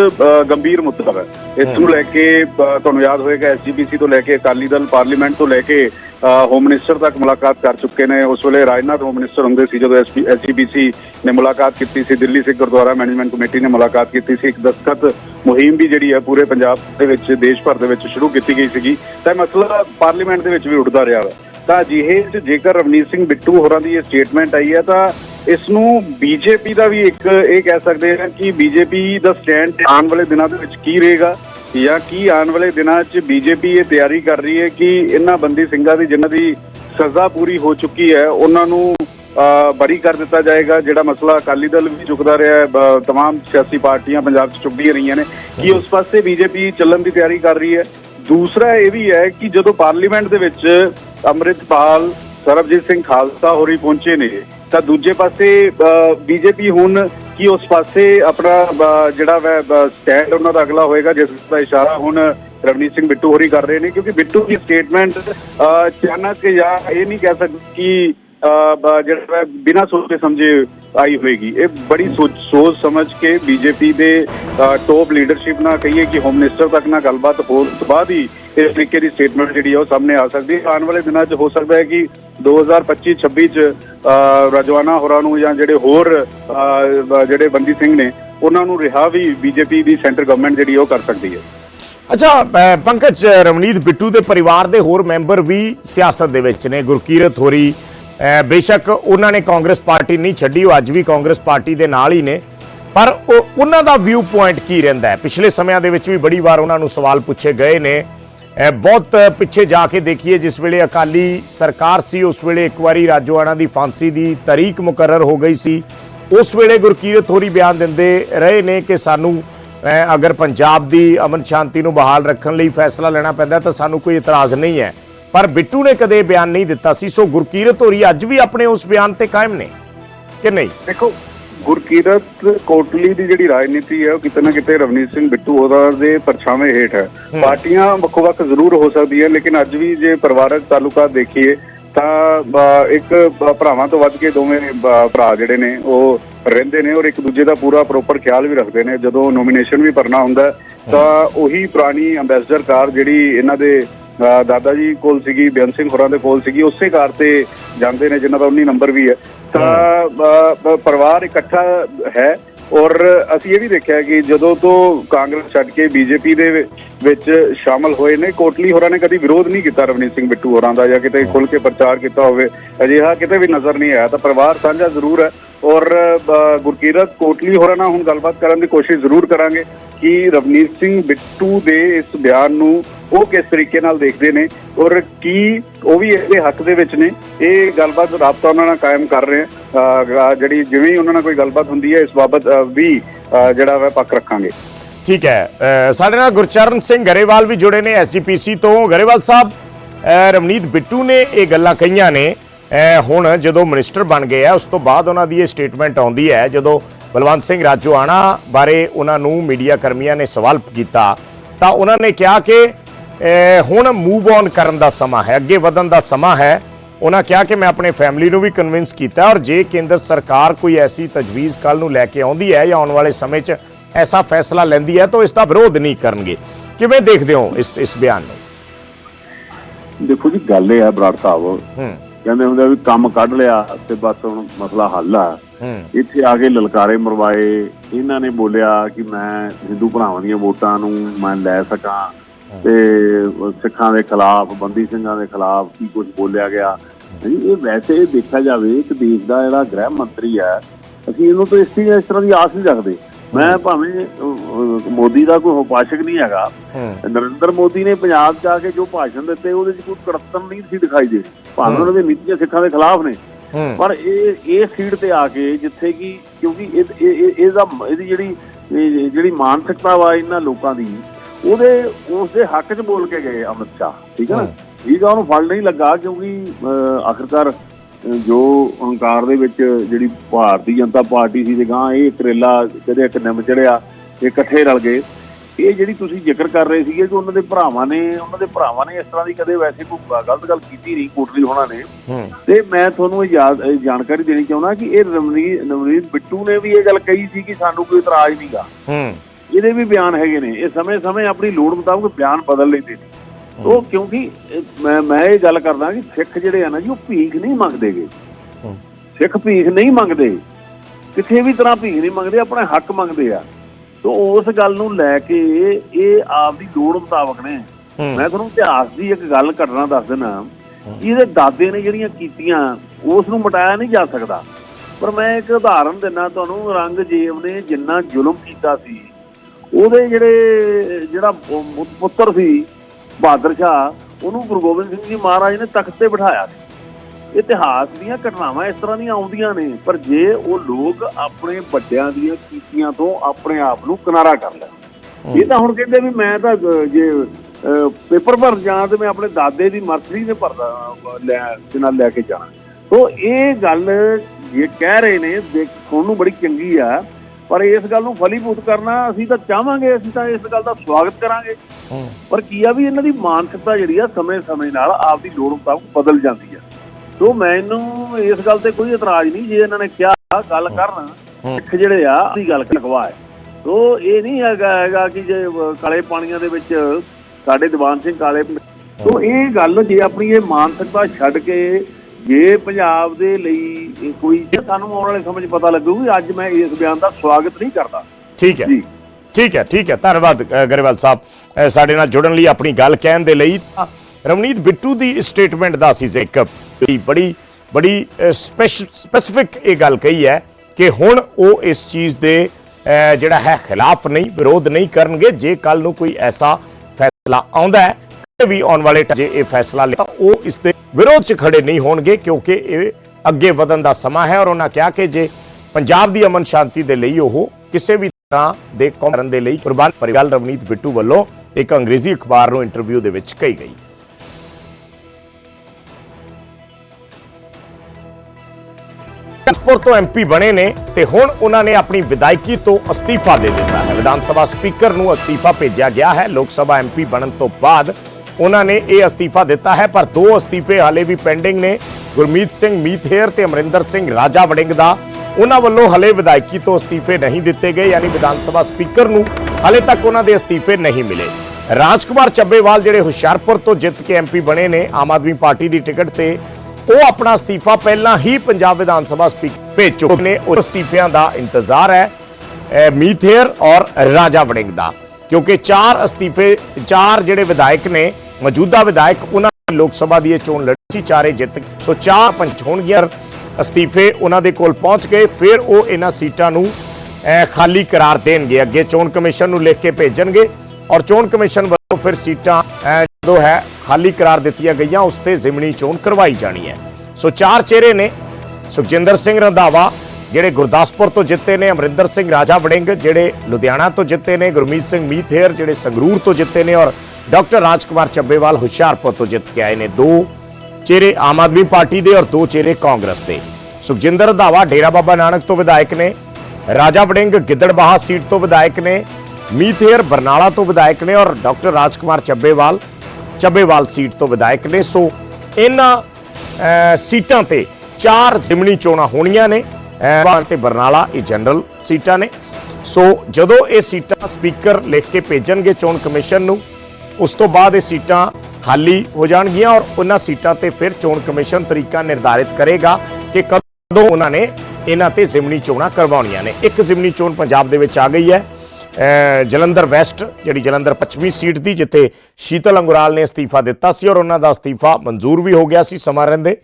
Speaker 2: ਗੰਭੀਰ ਮੁੱਦਾ ਹੈ। ਇਸ ਨੂੰ ਲੈ ਕੇ ਤੁਹਾਨੂੰ ਯਾਦ ਹੋਏਗਾ ਐਸਜੀਪੀਸੀ ਤੋਂ ਲੈ ਕੇ ਅਕਾਲੀ ਦਲ ਪਾਰਲੀਮੈਂਟ ਤੋਂ ਲੈ ਕੇ ਹੋਮ ਮਿਨਿਸਟਰ ਤੱਕ ਮੁਲਾਕਾਤ ਕਰ ਚੁੱਕੇ ਨੇ। ਉਸ ਵੇਲੇ ਰਾਜਨਾਥ ਹੋਮ ਮਿਨਿਸਟਰ ਹੁੰਦੇ ਸੀ, ਜਦੋਂ ਐਸਜੀਪੀਸੀ ਨੇ ਮੁਲਾਕਾਤ ਕੀਤੀ ਸੀ। ਦਿੱਲੀ ਸਿੱਖ ਗੁਰਦੁਆਰਾ ਮੈਨੇਜਮੈਂਟ ਕਮੇਟੀ ਨੇ ਮੁਲਾਕਾਤ ਕੀਤੀ ਸੀ। ਇੱਕ ਦਸਤਖਤ ਮੁਹਿੰਮ ਵੀ ਜਿਹੜੀ ਹੈ ਪੂਰੇ ਪੰਜਾਬ ਦੇ ਵਿੱਚ, ਦੇਸ਼ ਭਰ ਦੇ ਵਿੱਚ ਸ਼ੁਰੂ ਕੀਤੀ ਗਈ ਸੀਗੀ। ਤਾਂ ਇਹ ਮਸਲਾ ਪਾਰਲੀਮੈਂਟ ਦੇ ਵਿੱਚ ਵੀ ਉੱਠਦਾ ਰਿਹਾ ਹੈ। ਤਾਂ ਅਜਿਹੇ 'ਚ ਜੇਕਰ ਰਵਨੀਤ ਸਿੰਘ ਬਿੱਟੂ ਹੋਰਾਂ ਦੀ ਇਹ ਸਟੇਟਮੈਂਟ ਆਈ ਹੈ ਤਾਂ ਇਸ ਨੂੰ ਬੀਜੇਪੀ ਦਾ ਵੀ ਇੱਕ ਇਹ ਕਹਿ ਸਕਦੇ ਹਾਂ ਕਿ ਬੀਜੇਪੀ ਦਾ ਸਟੈਂਡ ਆਉਣ ਵਾਲੇ ਦਿਨਾਂ ਦੇ ਵਿੱਚ ਕੀ ਰਹੇਗਾ ਜਾਂ ਕੀ ਆਉਣ ਵਾਲੇ ਦਿਨਾਂ 'ਚ ਬੀਜੇਪੀ ਇਹ ਤਿਆਰੀ ਕਰ ਰਹੀ ਹੈ ਕਿ ਇਹਨਾਂ ਬੰਦੀ ਸਿੰਘਾਂ ਦੀ ਜਿਨ੍ਹਾਂ ਦੀ ਸਜ਼ਾ ਪੂਰੀ ਹੋ ਚੁੱਕੀ ਹੈ ਉਹਨਾਂ ਨੂੰ ਅ, ਬਰੀ ਕਰ ਦਿੱਤਾ ਜਾਏਗਾ। ਜਿਹੜਾ ਮਸਲਾ ਅਕਾਲੀ ਦਲ ਵੀ ਚੁੱਕਦਾ ਰਿਹਾ ਹੈ ਬ- ਤਮਾਮ ਸਿਆਸੀ ਪਾਰਟੀਆਂ ਪੰਜਾਬ 'ਚ ਚੁੱਕਦੀਆਂ ਰਹੀਆਂ ਨੇ ਕਿ ਉਸ ਪਾਸੇ ਬੀਜੇਪੀ ਚੱਲਣ ਦੀ ਤਿਆਰੀ ਕਰ ਰਹੀ ਹੈ। ਦੂਸਰਾ ਇਹ ਵੀ ਹੈ ਕਿ ਜਦੋਂ ਪਾਰਲੀਮੈਂਟ ਦੇ ਵਿੱਚ ਅੰਮ੍ਰਿਤਪਾਲ, ਸਰਬਜੀਤ ਸਿੰਘ ਖਾਲਸਾ ਹੋਰੀ ਪਹੁੰਚੇ ਨੇ। ਤਾਂ ਦੂਜੇ ਪਾਸੇ ਬੀਜੇਪੀ ਹੁਣ ਕੀ ਉਸ ਪਾਸੇ ਆਪਣਾ ਜਿਹੜਾ ਵੈ ਸਟੈਂਡ ਉਹਨਾਂ ਦਾ ਅਗਲਾ ਹੋਏਗਾ, ਜਿਸ ਦਾ ਇਸ਼ਾਰਾ ਹੁਣ ਰਵਨੀਤ ਸਿੰਘ ਬਿੱਟੂ ਹੋਰੀ ਕਰ ਰਹੇ ਨੇ, ਕਿਉਂਕਿ ਬਿੱਟੂ ਦੀ ਸਟੇਟਮੈਂਟ ਅਚਾਨਕ ਜਾਂ ਇਹ ਨਹੀਂ ਕਹਿ ਸਕਦੇ ਕਿ ਜਿਹੜਾ ਬਿਨਾਂ ਸੋਚੇ ਸਮਝੇ ਆਈ ਹੋਏਗੀ। ਇਹ ਬੜੀ ਸੋਚ ਸੋਚ ਸਮਝ ਕੇ ਬੀਜੇਪੀ ਦੇ ਟੌਪ ਲੀਡਰਸ਼ਿਪ ਨਾਲ ਕਹੀਏ ਕਿ ਹੋਮ ਮਿਨਿਸਟਰ ਤੱਕ ਨਾਲ ਗੱਲਬਾਤ ਹੋਣ ਤੋਂ ਬਾਅਦ ਹੀ ਇਸ ਤਰੀਕੇ ਦੀ ਸਟੇਟਮੈਂਟ ਜਿਹੜੀ ਹੈ ਉਹ ਸਾਹਮਣੇ ਆ ਸਕਦੀ ਹੈ। ਆਉਣ ਵਾਲੇ ਦਿਨਾਂ 'ਚ ਹੋ ਸਕਦਾ ਹੈ ਕਿ 2025-26 'ਚ ਰਜਵਾਨਾ ਹੋਰਾਂ ਨੂੰ ਜਾਂ ਜਿਹੜੇ ਹੋਰ ਜਿਹੜੇ ਬੰਦੀ ਸਿੰਘ ਨੇ ਉਹਨਾਂ ਨੂੰ ਰਿਹਾ ਵੀ ਬੀਜੇਪੀ ਦੀ ਸੈਂਟਰ ਗਵਰਨਮੈਂਟ ਜਿਹੜੀ ਉਹ ਕਰ ਸਕਦੀ ਹੈ।
Speaker 1: ਅੱਛਾ ਪੰਕਜ ਰਵਨੀਤ ਬਿੱਟੂ ਦੇ ਪਰਿਵਾਰ ਦੇ ਹੋਰ ਮੈਂਬਰ ਵੀ ਸਿਆਸਤ ਦੇ ਵਿੱਚ ਨੇ। ਗੁਰਕੀਰਤ ਹੋਰੀ ਅ, ਬੇਸ਼ੱਕ ਉਹਨਾਂ ਨੇ ਕਾਂਗਰਸ ਪਾਰਟੀ ਨਹੀਂ ਛੱਡੀ ਉਹ ਅੱਜ ਵੀ ਕਾਂਗਰਸ ਪਾਰਟੀ ਦੇ ਨਾਲ ਹੀ ਨੇ। ਪਰ ਉਹਨਾਂ ਦਾ ਵਿਊ ਪੁਆਇੰਟ ਕੀ ਰਹਿੰਦਾ ਹੈ? ਪਿਛਲੇ ਸਮਿਆਂ ਦੇ ਵਿੱਚ ਵੀ ਬੜੀ ਵਾਰ ਉਹਨਾਂ ਨੂੰ ਸਵਾਲ ਪੁੱਛੇ ਗਏ ਨੇ। ਬਹੁਤ ਪਿੱਛੇ ਜਾ ਕੇ ਦੇਖੀਏ, ਜਿਸ ਵੇਲੇ ਅਕਾਲੀ ਸਰਕਾਰ ਸੀ, ਉਸ ਵੇਲੇ ਇੱਕ ਵਾਰੀ ਰਾਜੋਆਣਾ ਦੀ ਫਾਂਸੀ ਦੀ ਤਾਰੀਖ ਮੁਕਰਰ ਹੋ ਗਈ ਸੀ। ਉਸ ਵੇਲੇ ਗੁਰਕੀਰਤ ਹੋਰੀ ਬਿਆਨ ਦਿੰਦੇ ਰਹੇ ਨੇ ਕਿ ਸਾਨੂੰ ਅਗਰ ਪੰਜਾਬ ਦੀ ਅਮਨ ਸ਼ਾਂਤੀ ਨੂੰ ਬਹਾਲ ਰੱਖਣ ਲਈ ਫੈਸਲਾ ਲੈਣਾ ਪੈਂਦਾ, ਤਾਂ ਸਾਨੂੰ ਕੋਈ ਇਤਰਾਜ਼ ਨਹੀਂ ਹੈ। ਪਰ ਬਿੱਟੂ ਨੇ ਕਦੇ ਬਿਆਨ ਨਹੀਂ ਦਿੱਤਾ ਸੀ, ਸੋ ਗੁਰਕੀਰਤ ਹੋਰੀ ਅੱਜ ਵੀ ਆਪਣੇ ਉਸ ਬਿਆਨ ਤੇ ਕਾਇਮ ਨੇ, ਕਿ ਨਹੀਂ?
Speaker 2: ਦੇਖੋ ਗੁਰਕੀਰਤ ਕੋਟਲੀ ਦੀ ਜਿਹੜੀ ਰਾਜਨੀਤੀ ਹੈ ਉਹ ਕਿਤੇ ਨਾ ਕਿਤੇ ਰਵਨੀਤ ਸਿੰਘ ਬਿੱਟੂ ਉਹਦਾ ਦੇ ਪਰਛਾਵੇਂ ਹੇਠ ਹੈ। ਪਾਰਟੀਆਂ ਵੱਖੋ ਵੱਖ ਜ਼ਰੂਰ ਹੋ ਸਕਦੀਆਂ ਲੇਕਿਨ ਅੱਜ ਵੀ ਜੇ ਪਰਿਵਾਰਕ ਤਾਲੁਕਾਤ ਦੇਖੀਏ ਤਾਂ ਇੱਕ ਭਰਾਵਾਂ ਤੋਂ ਵੱਧ ਕੇ ਦੋਵੇਂ ਭਰਾ ਜਿਹੜੇ ਨੇ ਉਹ ਰਹਿੰਦੇ ਨੇ ਔਰ ਇੱਕ ਦੂਜੇ ਦਾ ਪੂਰਾ ਪ੍ਰੋਪਰ ਖਿਆਲ ਵੀ ਰੱਖਦੇ ਨੇ। ਜਦੋਂ ਨੋਮੀਨੇਸ਼ਨ ਵੀ ਭਰਨਾ ਹੁੰਦਾ ਤਾਂ ਉਹੀ ਪੁਰਾਣੀ ਅੰਬੈਸਡਰ ਕਾਰ ਜਿਹੜੀ ਇਹਨਾਂ ਦੇ ਦਾਦਾ ਜੀ ਕੋਲ ਸੀਗੀ ਬੇਅੰਤ ਸਿੰਘ ਹੋਰਾਂ ਦੇ ਕੋਲ ਸੀਗੀ ਉਸੇ ਕਾਰ ਤੇ ਜਾਂਦੇ ਨੇ ਜਿਨ੍ਹਾਂ ਦਾ 19 ਨੰਬਰ ਵੀ ਹੈ। ਤਾਂ ਪਰਿਵਾਰ ਇਕੱਠਾ ਹੈ ਔਰ ਅਸੀਂ ਇਹ ਵੀ ਦੇਖਿਆ ਕਿ ਜਦੋਂ ਤੋਂ ਕਾਂਗਰਸ ਛੱਡ ਕੇ ਬੀਜੇਪੀ ਦੇ ਵਿੱਚ ਸ਼ਾਮਲ ਹੋਏ ਨੇ, ਕੋਟਲੀ ਹੋਰਾਂ ਨੇ ਕਦੀ ਵਿਰੋਧ ਨਹੀਂ ਕੀਤਾ ਰਵਨੀਤ ਸਿੰਘ ਬਿੱਟੂ ਹੋਰਾਂ ਦਾ ਜਾਂ ਕਿਤੇ ਖੁੱਲ ਕੇ ਪ੍ਰਚਾਰ ਕੀਤਾ ਹੋਵੇ। ਅਜਿਹਾ ਕਿਤੇ ਵੀ ਨਜ਼ਰ ਨਹੀਂ ਆਇਆ, ਤਾਂ ਪਰਿਵਾਰ ਸਾਂਝਾ ਜ਼ਰੂਰ ਹੈ ਔਰ ਗੁਰਕੀਰਤ ਕੋਟਲੀ ਹੋਰਾਂ ਨਾਲ ਹੁਣ ਗੱਲਬਾਤ ਕਰਨ ਦੀ ਕੋਸ਼ਿਸ਼ ਜ਼ਰੂਰ ਕਰਾਂਗੇ ਕਿ ਰਵਨੀਤ ਸਿੰਘ ਬਿੱਟੂ ਦੇ ਇਸ ਬਿਆਨ ਨੂੰ ਉਹ ਕਿਸ ਤਰੀਕੇ ਨਾਲ ਦੇਖਦੇ ਨੇ ਔਰ ਕੀ ਉਹ ਵੀ ਇਹਦੇ ਹੱਕ ਦੇ ਵਿੱਚ ਨੇ। ਇਹ ਗੱਲਬਾਤ ਰਾਬਤਾ ਉਹਨਾਂ ਨਾਲ ਕਾਇਮ ਕਰ ਰਹੇ ਆ। ਜਿਹੜੀ ਜਿਵੇਂ ਹੀ ਉਹਨਾਂ ਨਾਲ ਕੋਈ ਗੱਲਬਾਤ ਹੁੰਦੀ ਹੈ ਇਸ ਬਾਬਤ ਵੀ ਜਿਹੜਾ ਵਾ ਪੱਕ ਰੱਖਾਂਗੇ।
Speaker 1: ਠੀਕ ਹੈ। ਸਾਡੇ ਨਾਲ ਗੁਰਚਰਨ ਸਿੰਘ ਗਰੇਵਾਲ ਵੀ ਜੁੜੇ ਨੇ ਐਸਜੀਪੀਸੀ ਤੋਂ। ਗਰੇਵਾਲ ਸਾਹਿਬ ਅ, ਰਵਨੀਤ ਬਿੱਟੂ ਨੇ ਇਹ ਗੱਲਾਂ ਕਹੀਆਂ ਨੇ। ਹੁਣ ਜਦੋਂ ਮਿਨਿਸਟਰ ਬਣ ਗਏ ਆ ਉਸ ਤੋਂ ਬਾਅਦ ਉਹਨਾਂ ਦੀ ਇਹ ਸਟੇਟਮੈਂਟ ਆਉਂਦੀ ਹੈ ਜਦੋਂ ਬਲਵੰਤ ਸਿੰਘ ਰਾਜੋਆਣਾ ਬਾਰੇ ਉਹਨਾਂ ਨੂੰ ਮੀਡੀਆ ਕਰਮੀਆਂ ਨੇ ਸਵਾਲ ਕੀਤਾ ਤਾਂ ਉਹਨਾਂ ਨੇ ਕਿਹਾ ਕਿ ਹੁਣ ਮੂਵ ਔਨ ਕਰਨ ਦਾ ਸਮਾਂ ਹੈ ਅੱਗੇ ਵਧਣ ਦਾ ਸਮਾਂ ਹੈ। ਉਹਨਾਂ ਕਿਹਾ ਕਿ ਮੈਂ ਆਪਣੇ ਫੈਮਿਲੀ ਨੂੰ ਵੀ ਕਨਵਿੰਸ ਕੀਤਾ ਔਰ ਜੇ ਕੇਂਦਰ ਸਰਕਾਰ ਕੋਈ ਐਸੀ ਤਜਵੀਜ਼ ਕੱਲ ਨੂੰ ਲੈ ਕੇ ਆਉਂਦੀ ਹੈ ਜਾਂ ਆਉਣ ਵਾਲੇ ਸਮੇਂ 'ਚ ਐਸਾ ਫੈਸਲਾ ਲੈਂਦੀ ਹੈ ਤਾਂ ਇਸ ਦਾ ਵਿਰੋਧ ਨਹੀਂ ਕਰਨਗੇ। ਕਿਵੇਂ ਦੇਖਦੇ ਹੋ ਇਸ ਇਸ ਬਿਆਨ ਨੂੰ?
Speaker 3: ਦੇਖੋ ਜੀ ਗੱਲ ਇਹ ਹੈ ਬਰਾੜ ਸਾਹਿਬ।
Speaker 1: ਹੂੰ।
Speaker 3: ਕਹਿੰਦੇ ਹੁੰਦੇ ਵੀ ਕੰਮ ਕੱਢ ਲਿਆ ਤੇ ਬਸ ਹੁਣ ਮਸਲਾ ਹੱਲ ਆ। ਇੱਥੇ ਆ ਕੇ ਲਲਕਾਰੇ ਮਰਵਾਏ। ਇਹਨਾਂ ਨੇ ਬੋਲਿਆ ਕਿ ਮੈਂ ਹਿੰਦੂ ਭਰਾਵਾਂ ਦੀਆਂ ਵੋਟਾਂ ਨੂੰ ਮੈਂ ਲੈ ਸਕਾਂ। ਤੇ ਸਿੱਖਾਂ ਦੇ ਖਿਲਾਫ ਬੰਦੀ ਸਿੰਘਾਂ ਦੇ ਖਿਲਾਫ ਕੀ ਕੁਝ ਬੋਲਿਆ ਗਿਆ। ਇਹ ਵੈਸੇ ਦੇਖਿਆ ਜਾਵੇ ਇੱਕ ਦੇਸ਼ ਦਾ ਜਿਹੜਾ ਗ੍ਰਹਿ ਮੰਤਰੀ ਹੈ ਅਸੀਂ ਇਹਨੂੰ ਤਾਂ ਇਸ ਤਰ੍ਹਾਂ ਦੀ ਆਸ ਨਹੀਂ ਰੱਖਦੇ। ਮੈਂ ਭਾਵੇਂ ਮੋਦੀ ਦਾ ਕੋਈ ਉਪਾਸ਼ਕ ਨਹੀਂ ਹੈਗਾ। ਨਰਿੰਦਰ ਮੋਦੀ ਨੇ ਪੰਜਾਬ 'ਚ ਆ ਕੇ ਜੋ ਭਾਸ਼ਣ ਦਿੱਤੇ ਉਹਦੇ 'ਚ ਕੋਈ ਕੜਤਨ ਨਹੀਂ ਸੀ ਦਿਖਾਈ ਦੇ ਭਾਵੇਂ ਉਹਨਾਂ ਦੇ ਨੀਤੀਆਂ ਸਿੱਖਾਂ ਦੇ ਖਿਲਾਫ ਨੇ। ਪਰ ਇਹ ਇਹ ਸੀਟ ਤੇ ਆ ਕੇ ਜਿੱਥੇ ਕਿ ਕਿਉਂਕਿ ਇਹ ਇਹ- ਇਹ- ਇਹਦਾ ਇਹਦੀ ਜਿਹੜੀ ਜਿਹੜੀ ਮਾਨਸਿਕਤਾ ਵਾ ਇਹਨਾਂ ਲੋਕਾਂ ਦੀ ਉਹਦੇ ਉਸ ਦੇ ਹੱਕ 'ਚ ਬੋਲ ਕੇ ਗਏ ਅਮਿਤ ਸ਼ਾਹ ਠੀਕ ਹੈ ਨਾ। ਠੀਕ ਆ ਉਹਨੂੰ ਫਲ ਨਹੀਂ ਲੱਗਾ ਕਿਉਂਕਿ ਆਖਰਕਾਰ ਜੋ ਹੰਕਾਰ ਦੇ ਵਿੱਚ ਜਿਹੜੀ ਭਾਰਤੀ ਜਨਤਾ ਪਾਰਟੀ ਸੀ ਤੇ ਗਾਂ ਇਹ ਕਰੇਲਾ ਜਿਹਦੇ ਇੱਕ ਨਿੰਮ ਚੜਿਆ ਇਹ ਇਕੱਠੇ ਰਲ ਗਏ। ਇਹ ਜਿਹੜੀ ਤੁਸੀਂ ਜ਼ਿਕਰ ਕਰ ਰਹੇ ਸੀਗੇ ਕਿ ਉਹਨਾਂ ਦੇ ਭਰਾਵਾਂ ਨੇ ਉਹਨਾਂ ਦੇ ਭਰਾਵਾਂ ਨੇ ਇਸ ਤਰ੍ਹਾਂ ਦੀ ਕਦੇ ਵੈਸੇ ਕੋਈ ਗਲਤ ਗੱਲ ਕੀਤੀ ਨਹੀਂ ਕੋਟਲੀ ਹੋਣਾ ਨੇ। ਤੇ ਮੈਂ ਤੁਹਾਨੂੰ ਇਹ ਯਾਦ ਜਾਣਕਾਰੀ ਦੇਣੀ ਚਾਹੁੰਦਾ ਕਿ ਇਹ ਰਮਨੀਤ ਨਵਨੀਤ ਬਿੱਟੂ ਨੇ ਵੀ ਇਹ ਗੱਲ ਕਹੀ ਸੀ ਕਿ ਸਾਨੂੰ ਕੋਈ ਇਤਰਾਜ਼ ਨਹੀਂਗਾ
Speaker 1: ਹੂੰ।
Speaker 3: ਇਹਦੇ ਵੀ ਬਿਆਨ ਹੈਗੇ ਨੇ। ਇਹ ਸਮੇਂ-ਸਮੇਂ ਆਪਣੀ ਲੋੜ ਮੁਤਾਬਕ ਬਿਆਨ ਬਦਲ ਲੈਂਦੇ ਨੇ। ਉਹ ਕਿਉਂਕਿ ਮੈਂ ਮੈਂ ਇਹ ਗੱਲ ਕਰਦਾ ਕਿ ਸਿੱਖ ਜਿਹੜੇ ਆ ਨਾ ਜੀ ਉਹ ਭੀਖ ਨਹੀਂ ਮੰਗਦੇਗੇ। ਸਿੱਖ ਭੀਖ ਨਹੀਂ ਮੰਗਦੇ। ਕਿਸੇ ਵੀ ਤਰ੍ਹਾਂ ਭੀਖ ਨਹੀਂ ਮੰਗਦੇ ਆਪਣੇ ਹੱਕ ਮੰਗਦੇ ਆ। ਤੋਂ ਉਸ ਗੱਲ ਨੂੰ ਲੈ ਕੇ ਇਹ ਆਪਦੀ ਲੋੜ ਮੁਤਾਬਕ ਨੇ। ਮੈਂ ਤੁਹਾਨੂੰ ਇਤਿਹਾਸ ਦੀ ਇੱਕ ਗੱਲ ਘਟਨਾ ਦੱਸ ਦਿੰਦਾ ਇਹਦੇ ਦਾਦੇ ਨੇ ਜਿਹੜੀਆਂ ਕੀਤੀਆਂ ਉਸ ਨੂੰ ਮਟਾਇਆ ਨਹੀਂ ਜਾ ਸਕਦਾ। ਪਰ ਮੈਂ ਇੱਕ ਉਦਾਹਰਨ ਦਿੰਦਾ ਤੁਹਾਨੂੰ ਰੰਗਜੀਤ ਨੇ ਜਿੰਨਾ ਜ਼ੁਲਮ ਕੀਤਾ ਸੀ ਉਹਦੇ ਜਿਹੜੇ, ਜਿਹੜਾ ਪੁੱਤਰ ਸੀ, ਬਹਾਦਰ ਸ਼ਾਹ, ਉਹਨੂੰ ਗੁਰੂ ਗੋਬਿੰਦ ਸਿੰਘ ਜੀ ਮਹਾਰਾਜ ਨੇ ਤਖਤ ਤੇ ਬਿਠਾਇਆ ਸੀ। ਇਤਿਹਾਸ ਦੀਆਂ ਘਟਨਾਵਾਂ ਇਸ ਤਰ੍ਹਾਂ ਦੀਆਂ ਆਉਂਦੀਆਂ ਨੇ, ਪਰ ਜੇ ਉਹ ਲੋਕ ਆਪਣੇ ਵੱਡਿਆਂ ਦੀਆਂ ਕੀਤੀਆਂ ਤੋਂ ਆਪਣੇ ਆਪ ਨੂੰ ਕਿਨਾਰਾ ਕਰ ਲੈਣ। ਇਹ ਤਾਂ ਹੁਣ ਕਹਿੰਦੇ ਵੀ ਮੈਂ ਤਾਂ, ਜੇ ਪੇਪਰ ਭਰ ਜਾਣਾ ਤੇ ਮੈਂ ਆਪਣੇ ਦਾਦੇ ਦੀ ਮਰਸੀ ਨੇ ਭਰਦਾ, ਲੈ, ਦੇ ਨਾਲ ਲੈ ਕੇ ਜਾਣਾ। ਸੋ ਇਹ ਗੱਲ ਜੇ ਕਹਿ ਰਹੇ ਨੇ, ਦੇਖ, ਸੁਣਨ ਨੂੰ ਬੜੀ ਚੰਗੀ ਆ। ਪਰ ਇਸ ਗੱਲ ਨੂੰ ਫਲੀਭੂਤ ਕਰਨਾ ਅਸੀਂ ਤਾਂ ਚਾਹਾਂਗੇ ਅਸੀਂ ਤਾਂ ਇਸ ਗੱਲ ਦਾ ਸਵਾਗਤ ਕਰਾਂਗੇ। ਪਰ ਕੀ ਆ ਵੀ ਇਹਨਾਂ ਦੀ ਮਾਨਸਿਕਤਾ ਜਿਹੜੀ ਆ ਸਮੇਂ-ਸਮੇਂ ਨਾਲ ਆਪਦੀ ਲੋੜ ਮੁਤਾਬਕ ਬਦਲ ਜਾਂਦੀ ਆ। ਸੋ ਮੈਨੂੰ ਇਸ ਗੱਲ ਤੇ ਕੋਈ ਇਤਰਾਜ਼ ਨਹੀਂ ਜੇ ਇਹਨਾਂ ਨੇ ਕਿਹਾ ਗੱਲ ਕਰਨ। ਸਿੱਖ ਜਿਹੜੇ ਆ ਦੀ ਗੱਲ ਲਗਵਾ ਹੈ। ਸੋ ਇਹ ਨਹੀਂ ਹੈਗਾ ਹੈਗਾ ਕਿ ਜੇ ਕਾਲੇ ਪਾਣੀਆਂ ਦੇ ਵਿੱਚ ਸਾਡੇ ਦੀਵਾਨ ਸਿੰਘ ਕਾਲੇ ਸੋ ਇਹ ਗੱਲ ਜੇ ਆਪਣੀ ਇਹ ਮਾਨਸਿਕਤਾ ਛੱਡ ਕੇ ਜੇ ਪੰਜਾਬ ਦੇ ਲਈ ਕੋਈ ਸਾਨੂੰ ਆਉਣ ਵਾਲੇ ਸਮਝ ਪਤਾ ਲੱਗੂਗੀ ਅੱਜ ਮੈਂ ਇਸ ਬਿਆਨ ਦਾ ਸਵਾਗਤ ਨਹੀਂ ਕਰਦਾ।
Speaker 1: ਠੀਕ ਹੈ।
Speaker 3: ਜੀ।
Speaker 1: ਠੀਕ ਹੈ ਠੀਕ ਹੈ। ਧੰਨਵਾਦ ਗਰੇਵਾਲ ਸਾਹਿਬ ਸਾਡੇ ਨਾਲ ਜੁੜਨ ਲਈ ਆਪਣੀ ਗੱਲ ਕਹਿਣ ਦੇ ਲਈ। ਤਾਂ ਰਵਨੀਤ ਬਿੱਟੂ ਦੀ ਸਟੇਟਮੈਂਟ ਦਾ ਸੀ ਇੱਕ ਬੜੀ ਬੜੀ ਬੜੀ ਸਪੈਸੀਫਿਕ ਇਹ ਗੱਲ ਕਹੀ ਹੈ ਕਿ ਹੁਣ ਉਹ ਇਸ ਚੀਜ਼ ਦੇ ਜਿਹੜਾ ਹੈ ਖਿਲਾਫ ਨਹੀਂ ਵਿਰੋਧ ਨਹੀਂ ਕਰਨਗੇ। ਜੇ ਕੱਲ ਨੂੰ ਕੋਈ ਐਸਾ ਫੈਸਲਾ ਆਉਂਦਾ ਹੈ ਵੀ ਆਉਣ ਵਾਲੇ ਜੇ ਇਹ ਫੈਸਲਾ ਲਿਆ ਉਹ ਇਸ ਦੇ ਵਿਰੋਧ 'ਚ ਖੜੇ ਨਹੀਂ ਹੋਣਗੇ ਕਿਉਂਕਿ ਇਹ ਅੱਗੇ ਵਧਣ ਦਾ ਸਮਾਂ ਹੈ ਔਰ ਉਹਨਾਂ ਕਿਹਾ ਕਿ ਜੇ ਪੰਜਾਬ ਦੀ ਅਮਨ ਸ਼ਾਂਤੀ ਦੇ ਲਈ ਉਹ ਕਿਸੇ ਵੀ ਤਰ੍ਹਾਂ ਦੇ ਕੰਮ ਕਰਨ ਦੇ ਲਈ ਕੁਰਬਾਨ ਪਰਿਵਾਰ ਰਵਨੀਤ ਬਿੱਟੂ ਵੱਲੋਂ ਇੱਕ ਅੰਗਰੇਜ਼ੀ ਅਖਬਾਰ ਨੂੰ ਇੰਟਰਵਿਊ ਦੇ ਵਿੱਚ ਕਹੀ ਗਈ। ਟਰਾਂਸਪੋਰਟ ਤੋਂ ਐਮਪੀ ਬਣੇ ਨੇ ਤੇ ਹੁਣ ਉਹਨਾਂ ਨੇ ਆਪਣੀ ਵਿਧਾਇਕੀ ਤੋਂ ਅਸਤੀਫਾ ਦੇ ਦਿੱਤਾ ਹੈ। ਵਿਧਾਨ ਸਭਾ ਸਪੀਕਰ ਨੂੰ ਅਸਤੀਫਾ ਭੇਜਿਆ ਗਿਆ ਹੈ। ਲੋਕ ਸਭਾ ਐਮਪੀ ਬਣਨ ਤੋਂ ਬਾਅਦ ਉਹਨਾਂ ਨੇ ਇਹ ਅਸਤੀਫਾ ਦਿੱਤਾ ਹੈ, ਪਰ ਦੋ ਅਸਤੀਫੇ ਹਾਲੇ ਵੀ ਪੈਂਡਿੰਗ ਨੇ। ਗੁਰਮੀਤ ਸਿੰਘ ਮੀਥੇਰ ਤੇ ਅਮਰਿੰਦਰ ਸਿੰਘ ਰਾਜਾ ਵੜਿੰਗ ਦਾ। ਉਹਨਾਂ ਵੱਲੋਂ ਹਲੇ ਵਿਧਾਇਕੀ ਤੋਂ ਅਸਤੀਫੇ ਨਹੀਂ ਦਿੱਤੇ ਗਏ, ਯਾਨੀ ਵਿਧਾਨ ਸਭਾ ਸਪੀਕਰ ਨੂੰ ਹਲੇ ਤੱਕ ਉਹਨਾਂ ਦੇ ਅਸਤੀਫੇ ਨਹੀਂ ਮਿਲੇ। ਰਾਜਕੁਮਾਰ ਚੱਬੇਵਾਲ ਜਿਹੜੇ ਹੁਸ਼ਿਆਰਪੁਰ ਤੋਂ ਜਿੱਤ ਕੇ ਐਮਪੀ ਬਣੇ ਨੇ, ਆਮ ਆਦਮੀ ਪਾਰਟੀ ਦੀ ਟਿਕਟ ਤੇ, ਉਹ ਆਪਣਾ ਅਸਤੀਫਾ ਪਹਿਲਾਂ ਹੀ ਪੰਜਾਬ ਵਿਧਾਨ ਸਭਾ ਸਪੀਕਰ ਭੇਜ ਚੁੱਕੇ ਨੇ। ਉਸ ਅਸਤੀਫਿਆਂ ਦਾ ਇੰਤਜ਼ਾਰ ਹੈ ਮੀਥੇਰ ਔਰ ਰਾਜਾ ਵੜਿੰਗ ਦਾ, ਕਿਉਂਕਿ ਚਾਰ ਅਸਤੀਫੇ, ਚਾਰ ਜਿਹੜੇ ਵਿਧਾਇਕ ਨੇ ਮੌਜੂਦਾ ਵਿਧਾਇਕ, ਉਹਨਾਂ ਨੇ ਲੋਕ ਸਭਾ ਦੀ ਇਹ ਚੋਣ ਲੜੀ ਸੀ, ਚਾਰੇ ਜਿੱਤ ਸੋ ਚਾਰ ਪੰਚ ਹੋਣਗੀਆਂ। ਅਸਤੀਫੇ ਉਹਨਾਂ ਦੇ ਕੋਲ ਪਹੁੰਚ ਗਏ, ਫਿਰ ਉਹ ਇਹਨਾਂ ਸੀਟਾਂ ਨੂੰ ਖਾਲੀ ਕਰਾਰ ਦੇਣਗੇ। ਅੱਗੇ ਚੋਣ ਕਮਿਸ਼ਨ ਨੂੰ ਲਿਖ ਕੇ ਭੇਜਣਗੇ ਔਰ ਚੋਣ ਕਮਿਸ਼ਨ ਵੱਲੋਂ ਫਿਰ ਸੀਟਾਂ ਜੋ ਹੈ, ਖਾਲੀ ਕਰਾਰ ਦਿੱਤੀਆਂ ਗਈਆਂ, ਉਸ ਤੇ ਜ਼ਿਮਨੀ ਚੋਣ ਕਰਵਾਈ ਜਾਣੀ ਹੈ। ਸੋ ਚਾਰ ਚਿਹਰੇ ਨੇ, ਸੁਖਜਿੰਦਰ ਸਿੰਘ ਰੰਧਾਵਾ, ਜਿਹੜੇ ਗੁਰਦਾਸਪੁਰ ਤੋਂ ਜਿੱਤੇ ਨੇ, ਅਮਰਿੰਦਰ ਸਿੰਘ ਰਾਜਾ ਵੜਿੰਗ, ਜਿਹੜੇ ਲੁਧਿਆਣਾ ਤੋਂ ਜਿੱਤੇ ਨੇ, ਗੁਰਮੀਤ ਸਿੰਘ ਮੀਥੇਰ, ਜਿਹੜੇ ਸੰਗਰੂਰ ਤੋਂ ਜਿੱਤੇ ਨੇ ਔਰ ਡਾਕਟਰ ਰਾਜਕੁਮਾਰ ਚੱਬੇਵਾਲ ਹੁਸ਼ਿਆਰਪੁਰ ਤੋਂ ਜਿੱਤ ਕੇ ਆਏ ਨੇ ਦੋ ਚਿਹਰੇ ਆਮ ਆਦਮੀ ਪਾਰਟੀ ਦੇ ਔਰ ਦੋ ਚਿਹਰੇ ਕਾਂਗਰਸ ਦੇ। ਸੁਖਜਿੰਦਰ ਰੰਧਾਵਾ ਡੇਰਾ ਬਾਬਾ ਨਾਨਕ ਤੋਂ ਵਿਧਾਇਕ ਨੇ। ਰਾਜਾ ਵੜਿੰਗ ਗਿੱਦੜਬਾਹਾ ਸੀਟ ਤੋਂ ਵਿਧਾਇਕ ਨੇ। ਮੀਥੇਰ ਬਰਨਾਲਾ ਤੋਂ ਵਿਧਾਇਕ ਨੇ ਔਰ ਡਾਕਟਰ ਰਾਜਕੁਮਾਰ ਚੱਬੇਵਾਲ ਚੱਬੇਵਾਲ ਸੀਟ ਤੋਂ ਵਿਧਾਇਕ ਨੇ। ਸੋ ਇਹਨਾਂ ਸੀਟਾਂ ਤੇ ਚਾਰ ਜ਼ਿਮਨੀ ਚੋਣਾਂ ਹੋਣੀਆਂ ਨੇ। ਅਹ, ਤੇ ਬਰਨਾਲਾ ਇਹ ਜਨਰਲ ਸੀਟਾਂ ਨੇ। ਸੋ ਜਦੋਂ ਇਹ ਸੀਟਾਂ ਸਪੀਕਰ ਲਿਖ ਕੇ ਭੇਜਣਗੇ ਚੋਣ ਕਮਿਸ਼ਨ ਨੂੰ ਉਸ ਤੋਂ ਬਾਅਦ ਇਹ ਸੀਟਾਂ ਖਾਲੀ ਹੋ ਜਾਣਗੀਆਂ ਔਰ ਉਹਨਾਂ ਸੀਟਾਂ ਤੇ ਫਿਰ ਚੋਣ ਕਮਿਸ਼ਨ ਤਰੀਕਾ ਨਿਰਧਾਰਿਤ ਕਰੇਗਾ ਕਿ ਕਦੋਂ ਉਹਨਾਂ ਨੇ ਇਹਨਾਂ ਤੇ ਜ਼ਿਮਨੀ ਚੋਣਾਂ ਕਰਵਾਉਣੀਆਂ ਨੇ। ਇੱਕ ਜ਼ਿਮਨੀ ਚੋਣ ਪੰਜਾਬ ਦੇ ਵਿੱਚ ਆ ਗਈ ਹੈ। ਜਲੰਧਰ ਵੈਸਟ, ਜਿਹੜੀ ਜਲੰਧਰ ਪੱਛਮੀ ਸੀਟ ਦੀ, ਜਿੱਥੇ ਸ਼ੀਤਲ ਅੰਗੁਰਾਲ ਨੇ ਅਸਤੀਫਾ ਦਿੱਤਾ ਸੀ ਔਰ ਉਹਨਾਂ ਦਾ ਅਸਤੀਫਾ ਮਨਜ਼ੂਰ ਵੀ ਹੋ ਗਿਆ ਸੀ ਸਮਾਂ ਰਹਿੰਦੇ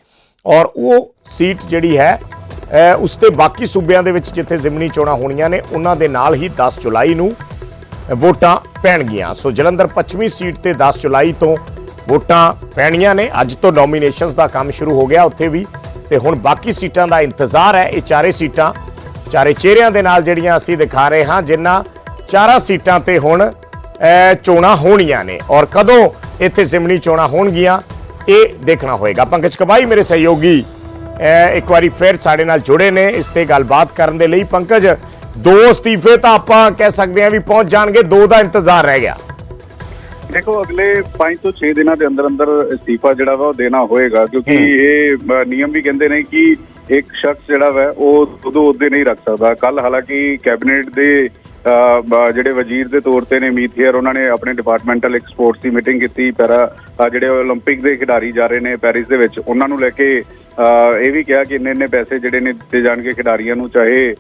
Speaker 1: ਔਰ ਉਹ ਸੀਟ ਜਿਹੜੀ ਹੈ ਉਸ ਤੇ ਬਾਕੀ ਸੂਬਿਆਂ ਦੇ ਵਿੱਚ ਜਿੱਥੇ ਜ਼ਿਮਨੀ ਚੋਣਾਂ ਹੋਣੀਆਂ ਨੇ, ਉਹਨਾਂ ਦੇ ਨਾਲ ਹੀ 10 ਜੁਲਾਈ ਨੂੰ ਵੋਟਾਂ ਪੈਣਗੀਆਂ ਸੋ ਜਲੰਧਰ ਪੱਛਮੀ ਸੀਟ ਤੇ 10 ਜੁਲਾਈ ਤੋਂ ਵੋਟਾਂ ਪੈਣੀਆਂ ਨੇ। ਅੱਜ ਤੋਂ ਨੋਮੀਨੇਸ਼ਨਸ ਦਾ ਕੰਮ ਸ਼ੁਰੂ ਹੋ ਗਿਆ ਉੱਥੇ ਵੀ। ਤੇ ਹੁਣ ਬਾਕੀ ਸੀਟਾਂ ਦਾ ਇੰਤਜ਼ਾਰ ਹੈ। ਇਹ ਚਾਰੇ ਸੀਟਾਂ, ਚਾਰੇ ਚਿਹਰਿਆਂ ਦੇ ਨਾਲ ਜਿਹੜੀਆਂ ਅਸੀਂ ਦਿਖਾ ਰਹੇ ਹਾਂ, ਜਿਨ੍ਹਾਂ ਚਾਰਾਂ ਸੀਟਾਂ ਤੇ ਹੁਣ ਚੋਣਾਂ ਹੋਣੀਆਂ ਨੇ। ਔਰ ਕਦੋਂ ਇੱਥੇ ਜ਼ਿਮਨੀ ਚੋਣਾਂ ਹੋਣਗੀਆਂ, ਇਹ ਦੇਖਣਾ ਹੋਏਗਾ। ਪੰਕਜ ਕਬਾਈ ਮੇਰੇ ਸਹਿਯੋਗੀ ਇੱਕ ਵਾਰੀ ਫਿਰ ਸਾਡੇ ਨਾਲ ਜੁੜੇ ਨੇ। ਇਸ ਤੇ ਗੱਲਬਾਤ ਕਰਨ ਦੇ ਲਈ ਪੰਕਜ ਦੋ ਅਸਤੀਫੇ ਤਾਂ ਆਪਾਂ ਕਹਿ ਸਕਦੇ ਹਾਂ ਵੀ ਪਹੁੰਚ ਜਾਣਗੇ ਦੋ ਦਾ ਇੰਤਜ਼ਾਰ ਰਹਿ ਗਿਆ
Speaker 2: ਦੇਖੋ ਅਗਲੇ 5 ਤੋਂ 6 ਦਿਨਾਂ ਦੇ ਅੰਦਰ ਅੰਦਰ ਅਸਤੀਫਾ ਜਿਹੜਾ ਵਾ ਉਹ ਦੇਣਾ ਹੋਏਗਾ ਕਿਉਂਕਿ
Speaker 1: ਹੂੰ।
Speaker 2: ਇਹ ਅ, ਨਿਯਮ ਵੀ ਕਹਿੰਦੇ ਨੇ ਕਿ ਇੱਕ ਸ਼ਖਸ ਜਿਹੜਾ ਵਾ ਉਹ ਉਦੋਂ ਉਹਦੇ ਨਹੀਂ ਰੱਖ ਸਕਦਾ ਕੱਲ ਹਾਲਾਂਕਿ ਕੈਬਨਿਟ ਦੇ ਅ, ਬ- ਜਿਹੜੇ ਵਜ਼ੀਰ ਦੇ ਤੌਰ ਤੇ ਨੇ ਮੀਥੀਅਰ ਉਹਨਾਂ ਨੇ ਆਪਣੇ ਡਿਪਾਰਟਮੈਂਟਲ ਇੱਕ ਸਪੋਰਟਸ ਦੀ ਮੀਟਿੰਗ ਕੀਤੀ ਪੈਰਾ ਅ, ਜਿਹੜੇ 올림픽 ਦੇ ਖਿਡਾਰੀ ਜਾ ਰਹੇ ਨੇ ਪੈਰਿਸ ਦੇ ਵਿੱਚ ਉਹਨਾਂ ਨੂੰ ਲੈ ਕੇ ਅ, ਇਹ ਵੀ ਕਿਹਾ ਕਿ ਇੰਨੇ ਇੰਨੇ ਪੈਸੇ ਜਿਹੜੇ ਨੇ ਦਿੱਤੇ ਜਾਣਗੇ ਖਿਡਾਰੀਆਂ ਨੂੰ ਚਾਹੇ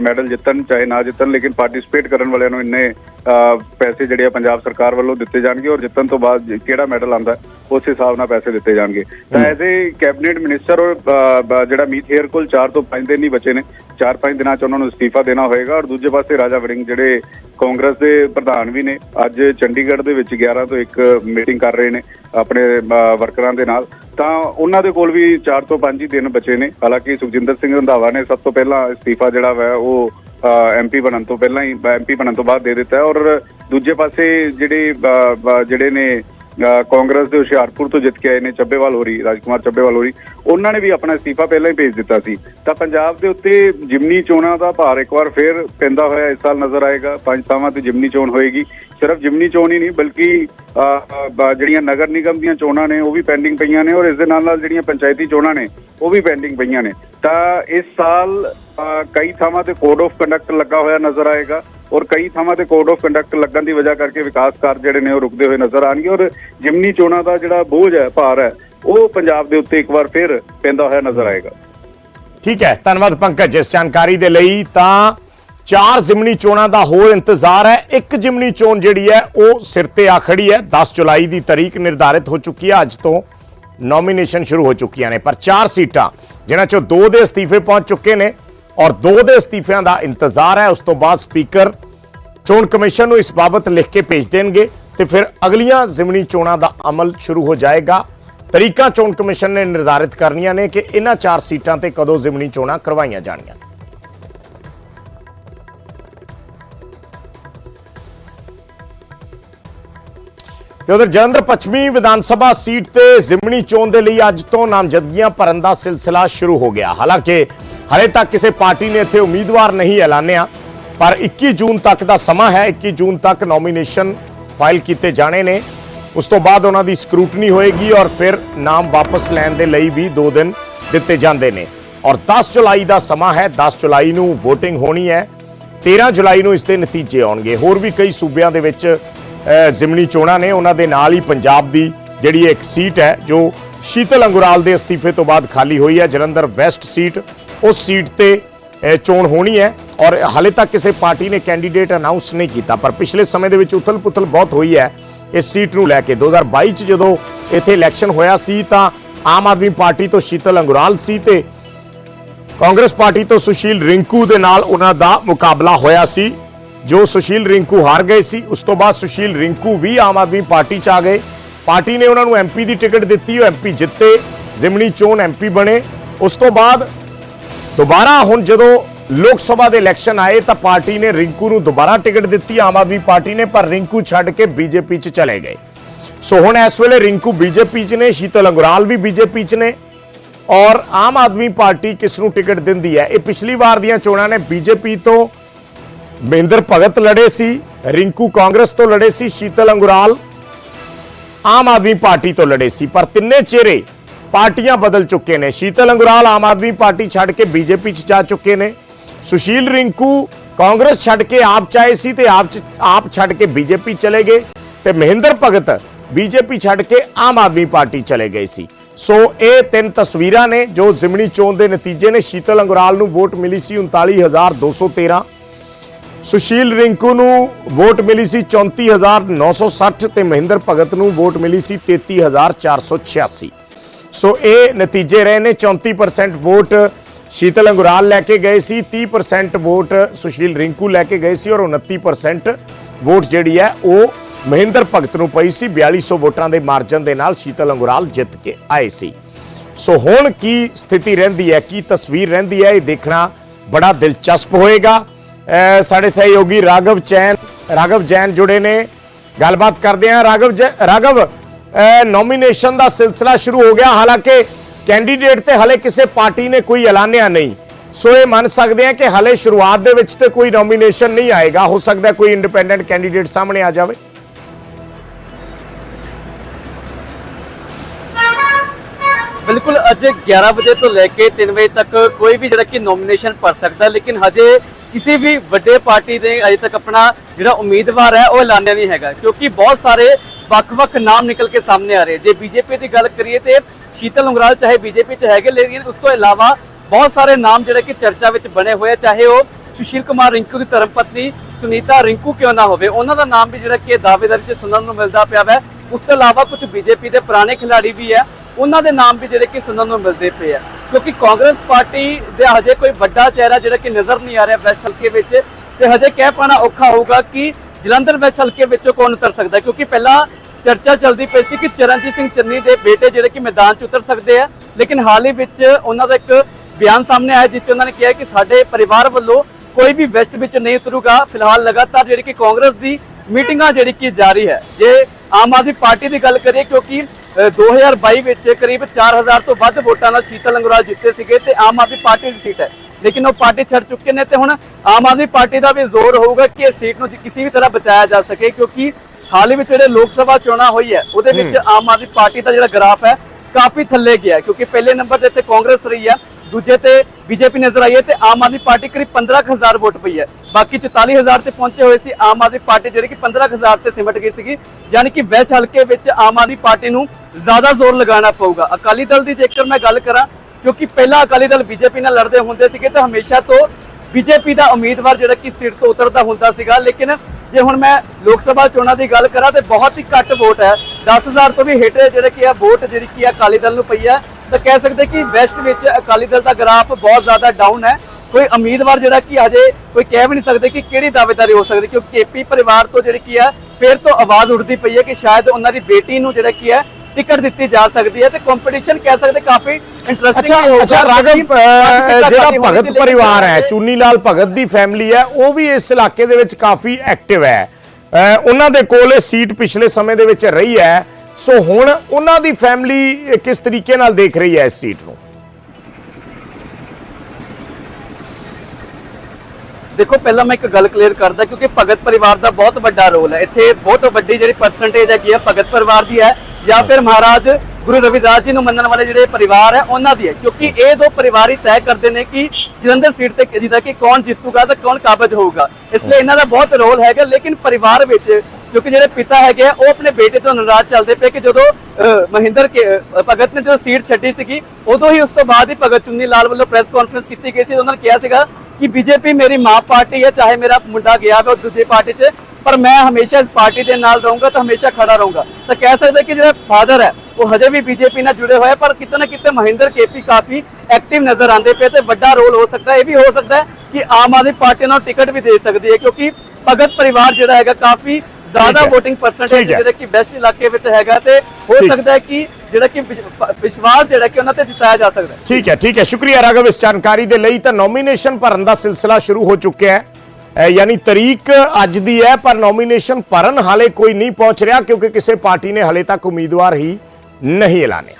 Speaker 2: ਮੈਡਲ ਜਿੱਤਣ ਚਾਹੇ ਨਾ ਜਿੱਤਣ ਲੇਕਿਨ ਪਾਰਟਿਸਿਪੇਟ ਕਰਨ ਵਾਲਿਆਂ ਨੂੰ ਇੰਨੇ ਪੈਸੇ ਜਿਹੜੇ ਆ ਪੰਜਾਬ ਸਰਕਾਰ ਵੱਲੋਂ ਦਿੱਤੇ ਜਾਣਗੇ ਔਰ ਜਿੱਤਣ ਤੋਂ ਬਾਅਦ ਕਿਹੜਾ ਮੈਡਲ ਆਂਦਾ ਉਸ ਹਿਸਾਬ ਨਾਲ ਪੈਸੇ ਦਿੱਤੇ ਜਾਣਗੇ। ਤਾਂ ਐਜ਼ ਏ ਕੈਬਨਿਟ ਮਿਨਿਸਟਰ ਔਰ ਜਿਹੜਾ ਮੀਤ ਹੇਅਰ ਕੋਲ 4 ਤੋਂ 5 ਦਿਨ ਹੀ ਬਚੇ ਨੇ 4-5 ਦਿਨਾਂ ਚ ਉਹਨਾਂ ਨੂੰ ਅਸਤੀਫਾ ਦੇਣਾ ਹੋਏਗਾ ਔਰ ਦੂਜੇ ਪਾਸੇ ਰਾਜਾ ਵੜਿੰਗ ਜਿਹੜੇ ਕਾਂਗਰਸ ਦੇ ਪ੍ਰਧਾਨ ਵੀ ਨੇ ਅੱਜ ਚੰਡੀਗੜ੍ਹ ਦੇ ਵਿੱਚ 11 ਤੋਂ ਇੱਕ ਮੀਟਿੰਗ ਕਰ ਰਹੇ ਨੇ ਆਪਣੇ ਵਰਕਰਾਂ ਦੇ ਨਾਲ। ਤਾਂ ਉਹਨਾਂ ਦੇ ਕੋਲ ਵੀ 4 ਤੋਂ 5 ਹੀ ਦਿਨ ਬਚੇ ਨੇ। ਹਾਲਾਂਕਿ ਸੁਖਜਿੰਦਰ ਸਿੰਘ ਰੰਧਾਵਾ ਨੇ ਸਭ ਤੋਂ ਪਹਿਲਾਂ ਅਸਤੀਫਾ ਜਿਹੜਾ ਵਾ, ਉਹ ਐਮਪੀ ਬਣਨ ਤੋਂ ਪਹਿਲਾਂ ਹੀ ਐਮਪੀ ਬਣਨ ਤੋਂ ਬਾਅਦ ਦੇ ਦਿੱਤਾ ਔਰ ਦੂਜੇ ਪਾਸੇ ਜਿਹੜੇ ਜਿਹੜੇ ਨੇ ਕਾਂਗਰਸ ਦੇ ਹੁਸ਼ਿਆਰਪੁਰ ਤੋਂ ਜਿੱਤ ਕੇ ਆਏ ਨੇ, ਚੱਬੇਵਾਲ ਹੋਰੀ, ਰਾਜਕੁਮਾਰ ਚੱਬੇਵਾਲ ਹੋਰੀ ਉਹਨਾਂ ਨੇ ਵੀ ਆਪਣਾ ਅਸਤੀਫਾ ਪਹਿਲਾਂ ਹੀ ਭੇਜ ਦਿੱਤਾ ਸੀ। ਤਾਂ ਪੰਜਾਬ ਦੇ ਉੱਤੇ ਜਿਮਨੀ ਚੋਣਾਂ ਦਾ ਭਾਰ ਇੱਕ ਵਾਰ ਫੇਰ ਪੈਂਦਾ ਹੋਇਆ ਇਸ ਸਾਲ ਨਜ਼ਰ ਆਏਗਾ। ਪੰਜ ਥਾਵਾਂ ਤੇ ਜਿਮਨੀ ਚੋਣ ਹੋਏਗੀ। ਸਿਰਫ ਜਿਮਨੀ ਚੋਣ ਹੀ ਨਹੀਂ, ਬਲਕਿ ਜਿਹੜੀਆਂ ਨਗਰ ਨਿਗਮ ਦੀਆਂ ਚੋਣਾਂ ਨੇ, ਉਹ ਵੀ ਪੈਂਡਿੰਗ ਪਈਆਂ ਨੇ ਔਰ ਇਸ ਦੇ ਨਾਲ ਨਾਲ ਜਿਹੜੀਆਂ ਪੰਚਾਇਤੀ ਚੋਣਾਂ ਨੇ, ਉਹ ਵੀ ਪੈਂਡਿੰਗ ਪਈਆਂ ਨੇ। ਤਾਂ ਇਸ ਸਾਲ ਕਈ ਥਾਵਾਂ ਤੇ ਕੋਡ ਆਫ ਕੰਡਕਟ ਲੱਗਾ ਹੋਇਆ ਨਜ਼ਰ ਆਏਗਾ ਔਰ ਕਈ ਥਾਵਾਂ ਤੇ ਕੋਡ ਆਫ ਕੰਡਕਟ ਲੱਗਣ ਦੀ ਵਜ੍ਹਾ ਕਰਕੇ ਵਿਕਾਸ ਕਾਰਜ ਜਿਹੜੇ ਨੇ ਉਹ ਰੁਕਦੇ ਹੋਏ ਨਜ਼ਰ ਆਣਗੇ ਔਰ ਜਿਮਨੀ ਚੋਣਾਂ ਦਾ ਜਿਹੜਾ ਬੋਝ ਹੈ, ਭਾਰ ਹੈ ਉਹ ਪੰਜਾਬ ਦੇ ਉੱਤੇ ਇੱਕ ਵਾਰ ਫਿਰ ਪੈਂਦਾ ਹੋਇਆ ਨਜ਼ਰ ਆਏਗਾ।
Speaker 1: ਠੀਕ ਹੈ, ਧੰਨਵਾਦ ਪੰਕਜ ਇਸ ਜਾਣਕਾਰੀ ਦੇ ਲਈ। ਤਾਂ ਚਾਰ ਜ਼ਿਮਨੀ ਚੋਣਾਂ ਦਾ ਹੋਰ ਇੰਤਜ਼ਾਰ ਹੈ। ਇੱਕ ਜ਼ਿਮਨੀ ਚੋਣ ਜਿਹੜੀ ਹੈ, ਉਹ ਸਿਰ ਤੇ ਆ ਖੜੀ ਹੈ। 10 ਜੁਲਾਈ ਦੀ ਤਾਰੀਖ ਨਿਰਧਾਰਿਤ ਹੋ ਚੁੱਕੀ ਹੈ। ਅੱਜ ਤੋਂ ਨੋਮੀਨੇਸ਼ਨ ਸ਼ੁਰੂ ਹੋ ਚੁੱਕੀਆਂ ਨੇ। ਪਰ ਚਾਰ ਸੀਟਾਂ, ਜਿਨ੍ਹਾਂ ਚੋਂ ਦੋ ਦੇ ਅਸਤੀਫੇ ਪਹੁੰਚ ਚੁੱਕੇ ਨੇ ਔਰ ਦੋ ਦੇ ਅਸਤੀਫਿਆਂ ਦਾ ਇੰਤਜ਼ਾਰ ਹੈ, ਉਸ ਤੋਂ ਬਾਅਦ ਸਪੀਕਰ ਚੋਣ ਕਮਿਸ਼ਨ ਨੂੰ ਇਸ ਬਾਬਤ ਲਿਖ ਕੇ ਭੇਜ ਦੇਣਗੇ ਤੇ ਫਿਰ ਅਗਲੀਆਂ ਜ਼ਿਮਨੀ ਚੋਣਾਂ ਦਾ ਅਮਲ ਸ਼ੁਰੂ ਹੋ ਜਾਏਗਾ। ਤਰੀਕਾਂ ਚੋਣ ਕਮਿਸ਼ਨ ਨੇ ਨਿਰਧਾਰਿਤ ਕਰਨੀਆਂ ਨੇ ਕਿ ਇਹਨਾਂ ਚਾਰ ਸੀਟਾਂ ਤੇ ਕਦੋਂ ਜ਼ਿਮਨੀ ਚੋਣਾਂ ਕਰਵਾਈਆਂ ਜਾਣਗੀਆਂ। ਤੇ ਉਧਰ ਜਲੰਧਰ ਪੱਛਮੀ ਵਿਧਾਨ ਸਭਾ ਸੀਟ ਤੇ ਜ਼ਿਮਨੀ ਚੋਣ ਦੇ ਲਈ ਅੱਜ ਤੋਂ ਨਾਮਜ਼ਦਗੀਆਂ ਭਰਨ ਦਾ ਸਿਲਸਿਲਾ ਸ਼ੁਰੂ ਹੋ ਗਿਆ। ਹਾਲਾਂਕਿ ਹਲੇ ਤੱਕ ਕਿਸੇ ਪਾਰਟੀ ਨੇ ਇੱਥੇ ਉਮੀਦਵਾਰ ਨਹੀਂ ਐਲਾਨਿਆ, ਪਰ 21 ਜੂਨ ਤੱਕ ਦਾ ਸਮਾਂ ਹੈ। 21 ਜੂਨ ਤੱਕ ਨੋਮੀਨੇਸ਼ਨ ਫਾਈਲ ਕੀਤੇ ਜਾਣੇ ਨੇ। ਉਸ ਤੋਂ ਬਾਅਦ ਉਹਨਾਂ ਦੀ ਸਕਰੂਟਨੀ ਹੋਏਗੀ ਔਰ ਫਿਰ ਨਾਮ ਵਾਪਸ ਲੈਣ ਦੇ ਲਈ ਵੀ 2 ਦਿਨ ਦਿੱਤੇ ਜਾਂਦੇ ਨੇ। ਔਰ 10 ਜੁਲਾਈ ਦਾ ਸਮਾਂ ਹੈ 10 ਜੁਲਾਈ ਨੂੰ VOTING ਹੋਣੀ ਹੈ। 13 ਜੁਲਾਈ ਨੂੰ ਇਸ ਦੇ ਨਤੀਜੇ ਆਉਣਗੇ। ਹੋਰ ਵੀ ਕਈ ਸੂਬਿਆਂ ਦੇ ਵਿੱਚ ਜ਼ਿਮਨੀ ਚੋਣਾਂ ਨੇ। ਉਹਨਾਂ ਦੇ ਨਾਲ ਹੀ ਪੰਜਾਬ ਦੀ ਜਿਹੜੀ ਇੱਕ ਸੀਟ ਹੈ, ਜੋ ਸ਼ੀਤਲ ਅੰਗੁਰਾਲ ਦੇ ਅਸਤੀਫੇ ਤੋਂ ਬਾਅਦ ਖਾਲੀ ਹੋਈ ਹੈ, ਜਲੰਧਰ ਵੈਸਟ ਸੀਟ ਉਸ ਸੀਟ ਤੇ ਚੋਣ ਹੋਣੀ ਹੈ। ਔਰ ਹਾਲੇ ਤੱਕ ਕਿਸੇ ਪਾਰਟੀ ਨੇ ਕੈਂਡੀਡੇਟ ਅਨਾਉਂਸ ਨਹੀਂ ਕੀਤਾ, ਪਰ ਪਿਛਲੇ ਸਮੇਂ ਦੇ ਵਿੱਚ ਉਥਲ-ਪੁਥਲ ਬਹੁਤ ਹੋਈ ਹੈ। ਇਸ ਸੀਟ ਨੂੰ ਲੈ ਕੇ। 2022 ਚ ਜਦੋਂ ਇੱਥੇ ਇਲੈਕਸ਼ਨ ਹੋਇਆ ਸੀ ਤਾਂ ਆਮ ਆਦਮੀ ਪਾਰਟੀ ਤੋਂ ਸ਼ੀਤਲ ਅੰਗੁਰਾਲ ਸੀ ਤੇ ਕਾਂਗਰਸ ਪਾਰਟੀ ਤੋਂ ਸੁਸ਼ੀਲ ਰਿੰਕੂ ਦੇ ਨਾਲ ਉਹਨਾਂ ਦਾ ਮੁਕਾਬਲਾ ਹੋਇਆ ਸੀ। ਜੋ ਸੁਸ਼ੀਲ ਰਿੰਕੂ ਹਾਰ ਗਏ ਸੀ, ਉਸ ਤੋਂ ਬਾਅਦ ਸੁਸ਼ੀਲ ਰਿੰਕੂ ਵੀ ਆਮ ਆਦਮੀ ਪਾਰਟੀ ਚ ਆ ਗਏ। ਪਾਰਟੀ ਨੇ ਉਹਨਾਂ ਨੂੰ ਐਮਪੀ ਦੀ ਟਿਕਟ ਦਿੱਤੀ, ਉਹ ਐਮਪੀ ਜਿੱਤੇ। ਜ਼ਿਮਨੀ ਚੋਣ ਐਮਪੀ ਬਣੇ। ਉਸ ਤੋਂ ਬਾਅਦ ਦੁਬਾਰਾ ਹੁਣ ਜਦੋਂ ਲੋਕ ਸਭਾ ਦੇ ਇਲੈਕਸ਼ਨ ਆਏ ਤਾਂ ਪਾਰਟੀ ਨੇ ਰਿੰਕੂ ਨੂੰ ਦੁਬਾਰਾ ਟਿਕਟ ਦਿੱਤੀ, ਆਮ ਆਦਮੀ ਪਾਰਟੀ ਨੇ, ਪਰ ਰਿੰਕੂ ਛੱਡ ਕੇ ਬੀਜੇਪੀ 'ਚ ਚਲੇ ਗਏ। ਸੋ ਹੁਣ ਇਸ ਵੇਲੇ ਰਿੰਕੂ ਬੀਜੇਪੀ 'ਚ ਨੇ, ਸ਼ੀਤਲ ਅੰਗੁਰਾਲ ਵੀ ਬੀਜੇਪੀ 'ਚ ਨੇ, ਔਰ ਆਮ ਆਦਮੀ ਪਾਰਟੀ ਕਿਸ ਨੂੰ ਟਿਕਟ ਦਿੰਦੀ ਹੈ? ਇਹ ਪਿਛਲੀ ਵਾਰ ਦੀਆਂ ਚੋਣਾਂ ਨੇ, ਬੀਜੇਪੀ ਤੋਂ ਮਹਿੰਦਰ ਭਗਤ ਲੜੇ ਸੀ, ਰਿੰਕੂ ਕਾਂਗਰਸ ਤੋਂ ਲੜੇ ਸੀ, ਸ਼ੀਤਲ ਅੰਗੁਰਾਲ ਆਮ ਆਦਮੀ ਪਾਰਟੀ ਤੋਂ ਲੜੇ ਸੀ, ਪਰ ਤਿੰਨੇ ਚਿਹਰੇ ਪਾਰਟੀਆਂ ਬਦਲ ਚੁੱਕੇ ਨੇ। ਸ਼ੀਤਲ ਅੰਗੁਰਾਲ ਆਮ ਆਦਮੀ ਪਾਰਟੀ ਛੱਡ ਕੇ ਬੀਜੇਪੀ 'ਚ ਜਾ ਚੁੱਕੇ ਨੇ। ਸੁਸ਼ੀਲ ਰਿੰਕੂ ਕਾਂਗਰਸ ਛੱਡ ਕੇ ਆਪ ਚਾਹੇ ਸੀ ਤੇ ਆਪ 'ਚ- ਆਪ ਛੱਡ ਕੇ ਬੀਜੇਪੀ ਚਲੇ ਗਏ ਤੇ ਮਹਿੰਦਰ ਭਗਤ ਬੀਜੇਪੀ ਛੱਡ ਕੇ ਆਮ ਆਦਮੀ ਪਾਰਟੀ ਚਲੇ ਗਏ ਸੀ ਸੋ ਇਹ ਤਿੰਨ ਤਸਵੀਰਾਂ ਨੇ ਜੋ ਜ਼ਿਮਨੀ ਚੋਣ ਦੇ ਨਤੀਜੇ ਨੇ ਸ਼ੀਤਲ ਅੰਗਰਾਲ ਨੂੰ ਵੋਟ ਮਿਲੀ ਸੀ 39213 ਸੁਸ਼ੀਲ ਰਿੰਕੂ ਨੂੰ ਵੋਟ ਮਿਲੀ ਸੀ 34960 ਤੇ ਮਹਿੰਦਰ ਭਗਤ ਨੂੰ ਵੋਟ ਮਿਲੀ ਸੀ 33486 ਸੋ ਇਹ ਨਤੀਜੇ ਰਹੇ ਨੇ 34% ਵੋਟ ਸ਼ੀਤਲ ਅੰਗੁਰਾਲ ਲੈ ਕੇ ਗਏ ਸੀ 30% ਵੋਟ ਸੁਸ਼ੀਲ ਰਿੰਕੂ ਲੈ ਕੇ ਗਏ ਸੀ ਔਰ 29% ਵੋਟ ਜਿਹੜੀ ਹੈ ਉਹ ਮਹਿੰਦਰ ਭਗਤ ਨੂੰ ਪਈ ਸੀ। 4200 ਵੋਟਾਂ ਦੇ ਮਾਰਜਨ ਦੇ ਨਾਲ ਸ਼ੀਤਲ ਅੰਗੁਰਾਲ ਜਿੱਤ ਕੇ ਆਏ ਸੀ। ਸੋ ਹੁਣ ਕੀ ਸਥਿਤੀ ਰਹਿੰਦੀ ਹੈ, ਕੀ ਤਸਵੀਰ ਰਹਿੰਦੀ ਹੈ, ਇਹ ਦੇਖਣਾ ਬੜਾ ਦਿਲਚਸਪ ਹੋਏਗਾ। ਸਾਡੇ ਸਹਿਯੋਗੀ ਰਾਘਵ ਚੈਨ, ਰਾਘਵ ਜੈਨ ਜੁੜੇ ਨੇ। ਗੱਲਬਾਤ ਕਰਦੇ ਹਾਂ। ਰਾਘਵ ਜੈ- ਰਾਘਵ ਨੋਮੀਨੇਸ਼ਨ ਦਾ ਸਿਲਸਿਲਾ ਸ਼ੁਰੂ ਹੋ ਗਿਆ। ਹਾਲਾਂਕਿ ਕੈਂਡੀਡੇਟ ਤੇ ਹਲੇ ਕਿਸੇ ਪਾਰਟੀ ਨੇ ਕੋਈ ਐਲਾਨਿਆ ਨਹੀਂ। ਸੋ ਇਹ ਮੰਨ ਸਕਦੇ ਹਾਂ ਕਿ ਹਲੇ ਸ਼ੁਰੂਆਤ ਦੇ ਵਿੱਚ ਤੇ ਕੋਈ ਨੋਮੀਨੇਸ਼ਨ ਨਹੀਂ ਆਏਗਾ। ਹੋ ਸਕਦਾ ਕੋਈ ਇੰਡੀਪੈਂਡੈਂਟ ਕੈਂਡੀਡੇਟ ਸਾਹਮਣੇ ਆ ਜਾਵੇ।
Speaker 4: ਬਿਲਕੁਲ, ਅਜੇ 11 ਵਜੇ ਤੋਂ ਲੈ ਕੇ 3 ਵਜੇ ਤੱਕ ਕੋਈ ਵੀ ਜਿਹੜਾ ਕਿ ਨੋਮੀਨੇਸ਼ਨ ਭਰ ਸਕਦਾ, ਲੇਕਿਨ ਹਜੇ ਕਿਸੇ ਵੀ ਵੱਡੇ ਪਾਰਟੀ ਦੇ ਅਜੇ ਤੱਕ ਆਪਣਾ ਜਿਹੜਾ ਉਮੀਦਵਾਰ ਹੈ, ਉਹ ਐਲਾਨਿਆ ਨਹੀਂ ਹੈਗਾ। ਕਿਉਂਕਿ ਬਹੁਤ ਸਾਰੇ ਵੱਖ-ਵੱਖ ਨਾਮ ਨਿਕਲ ਕੇ ਸਾਹਮਣੇ ਆ ਰਹੇ। ਜੇ ਬੀਜੇਪੀ ਦੀ ਗੱਲ ਕਰੀਏ ਤੇ ਸ਼ੀਤਲ ਉਂਗਰਾਲ ਚਾਹੇ ਬੀਜੇਪੀ 'ਚ ਹੈਗੇ ਲੇਕਿਨ ਉਸ ਤੋਂ ਇਲਾਵਾ ਬਹੁਤ ਸਾਰੇ ਨਾਮ ਜਿਹੜੇ ਕਿ ਚਰਚਾ ਵਿੱਚ ਬਣੇ ਹੋਏ ਆ, ਚਾਹੇ ਉਹ ਸੁਸ਼ੀਲ ਕੁਮਾਰ ਰਿੰਕੂ ਦੀ ਧਰਮ ਸੁਨੀਤਾ ਰਿੰਕੂ ਕਿਉਂ ਨਾ ਹੋਵੇ, ਉਹਨਾਂ ਦਾ ਨਾਮ ਵੀ ਜਿਹੜਾ ਕਿ ਦਾਅਵੇਦਾਰੀ 'ਚ ਸੁਣਨ ਨੂੰ ਮਿਲਦਾ ਪਿਆ ਹੈ ਉਸ ਤੋਂ ਇਲਾਵਾ ਕੁਝ ਬੀਜੇਪੀ ਦੇ ਪੁਰਾਣੇ ਖਿਡਾਰੀ ਵੀ ਹੈ ਉਹਨਾਂ ਦੇ ਨਾਮ ਵੀ ਜਿਹੜੇ ਕਿ ਸੁਣਨ ਨੂੰ ਮਿਲਦੇ ਪਏ ਆ। ਕਿਉਂਕਿ ਕਾਂਗਰਸ ਪਾਰਟੀ ਦੇ ਹਜੇ ਕੋਈ ਵੱਡਾ ਚਿਹਰਾ ਜਿਹੜਾ ਕਿ ਨਜ਼ਰ ਨਹੀਂ ਆ ਰਿਹਾ ਵੈਸਟ ਹਲਕੇ ਵਿੱਚ, ਤੇ ਹਜੇ ਕਹਿ ਪਾਣਾ ਔਖਾ ਹੋਊਗਾ ਕਿ ਜਲੰਧਰ ਵੈਸਟ ਹਲਕੇ ਵਿੱਚੋਂ ਕੌਣ ਉਤਰ ਸਕਦਾ ਕਿਉਂਕਿ ਪਹਿਲਾਂ ਚਰਚਾ ਚੱਲਦੀ ਪਈ ਸੀ ਕਿ ਚਰਨਜੀਤ ਸਿੰਘ ਚੰਨੀ ਦੇ ਬੇਟੇ ਜਿਹੜੇ ਕਿ ਮੈਦਾਨ 'ਚ ਉਤਰ ਸਕਦੇ ਆ। ਲੇਕਿਨ ਹਾਲ ਹੀ ਵਿੱਚ ਉਹਨਾਂ ਦਾ ਇੱਕ ਬਿਆਨ ਸਾਹਮਣੇ ਆਇਆ ਜਿਸ 'ਚ ਉਹਨਾਂ ਨੇ ਕਿਹਾ ਕਿ ਸਾਡੇ ਪਰਿਵਾਰ ਵੱਲੋਂ ਕੋਈ ਵੀ ਵੈਸਟ ਵਿੱਚ ਨਹੀਂ ਉਤਰੂਗਾ। ਫਿਲਹਾਲ ਲਗਾਤਾਰ ਜਿਹੜੀ ਕਿ ਕਾਂਗਰਸ ਦੀ ਮੀਟਿੰਗਾਂ ਜਿਹੜੀ ਕਿ ਜਾਰੀ ਹੈ। ਜੇ ਆਮ ਆਦਮੀ ਪਾਰਟੀ ਦੀ ਗੱਲ ਕਰੀਏ ਕਿਉਂਕਿ ਅ, 2022 ਵਿੱਚ ਕਰੀਬ 4000 ਤੋਂ ਵੱਧ ਵੋਟਾਂ ਨਾਲ ਸ਼ੀਤਲ ਅੰਗਰਾਲ ਜਿੱਤੇ ਸੀਗੇ ਤੇ ਆਮ ਆਦਮੀ ਪਾਰਟੀ ਦੀ ਸੀਟ ਹੈ। ਲੇਕਿਨ ਉਹ ਪਾਰਟੀ ਛੱਡ ਚੁੱਕੇ ਨੇ ਤੇ ਹੁਣ ਆਮ ਆਦਮੀ ਪਾਰਟੀ ਦਾ ਵੀ ਜ਼ੋਰ ਹੋਊਗਾ ਕਿ ਇਸ ਸੀਟ ਨੂੰ ਕਿਸੇ ਵੀ ਤਰ੍ਹਾਂ ਬਚਾਇਆ ਜਾ ਸਕੇ ਕਿਉਂਕਿ ਹਾਲ ਹੀ ਵਿੱਚ ਜਿਹੜੇ ਲੋਕ ਸਭਾ ਚੋਣਾਂ ਹੋਈ ਹੈ ਉਹਦੇ ਵਿੱਚ ਆਮ ਆਦਮੀ ਪਾਰਟੀ ਦਾ ਜਿਹੜਾ ਗ੍ਰਾਫ ਹੈ ਕਾਫੀ ਥੱਲੇ ਗਿਆ ਕਿਉਂਕਿ ਪਹਿਲੇ ਨੰਬਰ ਤੇ ਇੱਥੇ ਕਾਂਗਰਸ ਰਹੀ ਹੈ ਦੂਜੇ ਤੇ ਬੀਜੇਪੀ ਨਜ਼ਰ ਆਈ ਹੈ ਤੇ ਆਮ ਆਦਮੀ ਪਾਰਟੀ ਕਰੀਬ 15000 ਵੋਟ ਪਈ ਹੈ। ਬਾਕੀ 44000 ਤੇ ਪਹੁੰਚੇ ਹੋਏ ਸੀ ਆਮ ਆਦਮੀ ਪਾਰਟੀ ਜਿਹੜੀ ਕਿ 15000 ਤੇ ਸਿਮਟ ਗਈ ਸੀਗੀ ਯਾਨੀ ਕਿ ਵੈਸਟ ਹਲਕੇ ਵਿੱਚ ਆਮ ਆਦਮੀ ਪਾਰਟੀ ਨੂੰ ਜ਼ਿਆਦਾ ਜ਼ੋਰ ਲਗਾਉਣਾ ਪਊਗਾ। ਅਕਾਲੀ ਦਲ ਦੀ ਜੇਕਰ ਮੈਂ ਗੱਲ ਕਰਾਂ ਕਿਉਂਕਿ ਪਹਿਲਾਂ ਅਕਾਲੀ ਦਲ ਬੀਜੇਪੀ ਨਾਲ ਲੜਦੇ ਹੁੰਦੇ ਸੀਗੇ ਤਾਂ ਹਮੇਸ਼ਾ ਤੋਂ ਬੀਜੇਪੀ ਦਾ ਉਮੀਦਵਾਰ ਜਿਹੜਾ ਕਿ ਸੀਟ ਤੋਂ ਉਤਰਦਾ ਹੁੰਦਾ ਸੀਗਾ, ਲੇਕਿਨ ਜੇ ਹੁਣ ਮੈਂ ਲੋਕ ਸਭਾ ਚੋਣਾਂ ਦੀ ਗੱਲ ਕਰਾਂ ਤੇ ਬਹੁਤ ਹੀ ਘੱਟ ਵੋਟ ਹੈ। 10000 ਤੋਂ ਵੀ ਹੇਠ ਜਿਹੜੇ ਕਿ ਆ ਵੋਟ ਜਿਹੜੀ ਕਿ ਆ ਅਕਾਲੀ ਦਲ ਨੂੰ ਪਈ ਹੈ। ਤਾਂ ਕਹਿ ਸਕਦੇ ਕਿ ਵੈਸਟ ਵਿੱਚ ਅਕਾਲੀ ਦਲ ਦਾ ਗ੍ਰਾਫ ਬਹੁਤ ਜ਼ਿਆਦਾ ਡਾਊਨ ਹੈ। ਕੋਈ ਉਮੀਦਵਾਰ ਜਿਹੜਾ ਕਿ ਅਜੇ ਕੋਈ ਕਹਿ ਵੀ ਨਹੀਂ ਸਕਦੇ ਕਿ ਕਿਹੜੀ ਦਾਅਵੇਦਾਰੀ ਹੋ ਸਕਦੀ, ਕਿਉਂਕਿ ਕੇਪੀ ਪਰਿਵਾਰ ਤੋਂ ਜਿਹੜੀ ਕੀ ਹੈ ਫਿਰ ਤੋਂ ਆਵਾਜ਼ ਉੱਠਦੀ ਪਈ ਹੈ ਕਿ ਸ਼ਾਇਦ ਉਹਨਾਂ ਦੀ ਬੇਟੀ ਨੂੰ ਜਿਹੜਾ ਕੀ ਹੈ ਟਿਕਟ ਦਿੱਤੀ ਜਾ ਸਕਦੀ ਹੈ ਤੇ ਕੰਪੀਟੀਸ਼ਨ ਕਹਿ ਸਕਦੇ ਕਾਫੀ ਇੰਟਰਸਟਿੰਗ
Speaker 1: ਅੱਛਾ ਜਿਹੜਾ ਭਗਤ ਪਰਿਵਾਰ ਹੈ ਚੁੰਨੀ ਲਾਲ ਭਗਤ ਦੀ ਫੈਮਿਲੀ ਹੈ ਉਹ ਵੀ ਇਸ ਇਲਾਕੇ ਦੇ ਵਿੱਚ ਕਾਫੀ ਐਕਟਿਵ ਹੈ। ਉਹਨਾਂ ਦੇ ਕੋਲ ਇਹ ਸੀਟ ਪਿਛਲੇ ਸਮੇਂ ਦੇ ਵਿੱਚ ਰਹੀ ਹੈ। ਸੋ ਹੁਣ ਉਹਨਾਂ ਦੀ ਫੈਮਿਲੀ ਕਿਸ ਤਰੀਕੇ ਨਾਲ ਦੇਖ ਰਹੀ ਹੈ ਇਸ ਸੀਟ ਨੂੰ?
Speaker 4: ਦੇਖੋ ਪਹਿਲਾਂ ਮੈਂ ਇੱਕ ਗੱਲ ਕਲੀਅਰ ਕਰਦਾ ਕਿਉਂਕਿ ਭਗਤ ਪਰਿਵਾਰ ਦਾ ਬਹੁਤ ਵੱਡਾ ਰੋਲ ਹੈ। ਇੱਥੇ ਬਹੁਤ ਵੱਡੀ ਜਿਹੜੀ ਪਰਸੈਂਟੇਜ ਹੈਗੀ ਹੈ ਭਗਤ ਪਰਿਵਾਰ ਦੀ ਹੈ ਜਾਂ ਫਿਰ ਮਹਾਰਾਜ ਗੁਰੂ ਰਵਿਦਾਸ ਜੀ ਨੂੰ ਮੰਨਣ ਵਾਲੇ ਜਿਹੜੇ ਪਰਿਵਾਰ ਹੈ ਉਹਨਾਂ ਦੀ ਹੈ। ਕਿਉਂਕਿ ਇਹ ਦੋ ਪਰਿਵਾਰ ਹੀ ਤੈਅ ਕਰਦੇ ਨੇ ਕਿ ਜਲੰਧਰ ਸੀਟ ਤੇ ਜਿਹਦਾ ਕਿ ਕੌਣ ਜਿੱਤੂਗਾ ਤੇ ਕੌਣ ਕਾਬਜ ਹੋਊਗਾ। ਇਸ ਲਈ ਇਹਨਾਂ ਦਾ ਬਹੁਤ ਰੋਲ ਹੈਗਾ ਲੇਕਿਨ ਪਰਿਵਾਰ ਵਿੱਚ ਕਿਉਂਕਿ ਜਿਹੜੇ ਪਿਤਾ ਹੈਗੇ ਆ ਉਹ ਆਪਣੇ ਬੇਟੇ ਤੋਂ ਨਾਰਾਜ਼ ਚੱਲਦੇ ਪਏ ਕਿ ਜਦੋਂ ਅਹ, ਮਹਿੰਦਰ ਭਗਤ ਨੇ ਜਦੋਂ ਸੀਟ ਛੱਡੀ ਸੀਗੀ ਉਦੋਂ ਹੀ ਉਸ ਤੋਂ ਬਾਅਦ ਹੀ ਭਗਤ ਚੁੰਨੀ ਲਾਲ ਵੱਲੋਂ ਪ੍ਰੈਸ ਕਾਨਫਰੰਸ ਕੀਤੀ ਗਈ ਸੀ। ਉਹਨਾਂ ਨੇ ਕਿਹਾ ਸੀਗਾ ਕਿ ਬੀਜੇਪੀ ਮੇਰੀ ਮਾਂ ਪਾਰਟੀ ਹੈ ਚਾਹੇ ਮੇਰਾ ਮੁੰਡਾ ਗਿਆ ਵਾ ਦੂਜੀ ਪਾਰਟੀ 'ਚ ਪਰ ਮੈਂ ਹਮੇਸ਼ਾ ਇਸ ਪਾਰਟੀ ਦੇ ਨਾਲ ਰਹੂੰਗਾ ਤਾਂ ਹਮੇਸ਼ਾ ਖੜਾ ਰਹੂੰਗਾ ਤਾਂ ਕਹਿ ਸਕਦੇ ਕਿ ਜਿਹੜਾ ਫਾਦਰ ਹੈ ਉਹ ਹਜੇ ਵੀ ਬੀਜੇਪੀ ਨਾਲ ਜੁੜੇ ਹੋਏ ਪਰ ਕਿਤੇ ਨਾ ਕਿਤੇ ਮਹਿੰਦਰ ਕੇਪੀ ਕਾਫੀ ਐਕਟਿਵ ਨਜ਼ਰ ਆਉਂਦੇ ਪਏ ਤੇ ਵੱਡਾ ਰੋਲ ਹੋ ਸਕਦਾ ਇਹ ਵੀ ਹੋ ਸਕਦਾ ਕਿ ਆਮ ਆਦਮੀ ਪਾਰਟੀ ਨੂੰ ਟਿਕਟ ਵੀ ਦੇ ਸਕਦੀ ਹੈ ਕਿਉਂਕਿ ਭਗਤ ਪਰਿਵਾਰ ਜਿਹੜਾ ਹੈਗਾ ਕਾਫੀ ਜ਼ਿਆਦਾ। VOTING
Speaker 1: percentage.
Speaker 4: ਜਿਹੜਾ ਕਿ ਬੈਸਟ ਇਲਾਕੇ ਵਿੱਚ ਹੈਗਾ ਤੇ ਹੋ। ਸਕਦਾ ਹੈ ਕਿ ਜਿਹੜਾ ਕਿ ਵਿਸ਼- ਵਿਸ਼ਵਾਸ ਜਿਹੜਾ ਕਿ ਉਹਨਾਂ ਤੇ ਜਿਤਾਇਆ ਜਾ ਸਕਦਾ
Speaker 1: ਠੀਕ ਹੈ ਠੀਕ ਹੈ ਸ਼ੁਕਰੀਆ ਰਾਘਵ ਇਸ ਜਾਣਕਾਰੀ ਦੇ ਲਈ ਤਾਂ ਨੋਮੀਨੇਸ਼ਨ ਭਰਨ ਦਾ ਸਿਲਸਿਲਾ ਸ਼ੁਰੂ ਹੋ ਚੁੱਕਿਆ ਹੈ ਯਾਨੀ ਤਰੀਕ ਅੱਜ ਦੀ ਹੈ, ਪਰ ਨੋਮੀਨੇਸ਼ਨ ਭਰਨ ਹਾਲੇ ਕੋਈ ਨਹੀਂ ਪਹੁੰਚ ਰਿਹਾ, ਕਿਉਂਕਿ ਕਿਸੇ ਪਾਰਟੀ ਨੇ ਹਾਲੇ ਤੱਕ ਉਮੀਦਵਾਰ ਹੀ ਨਹੀਂ ਐਲਾਨਿਆ।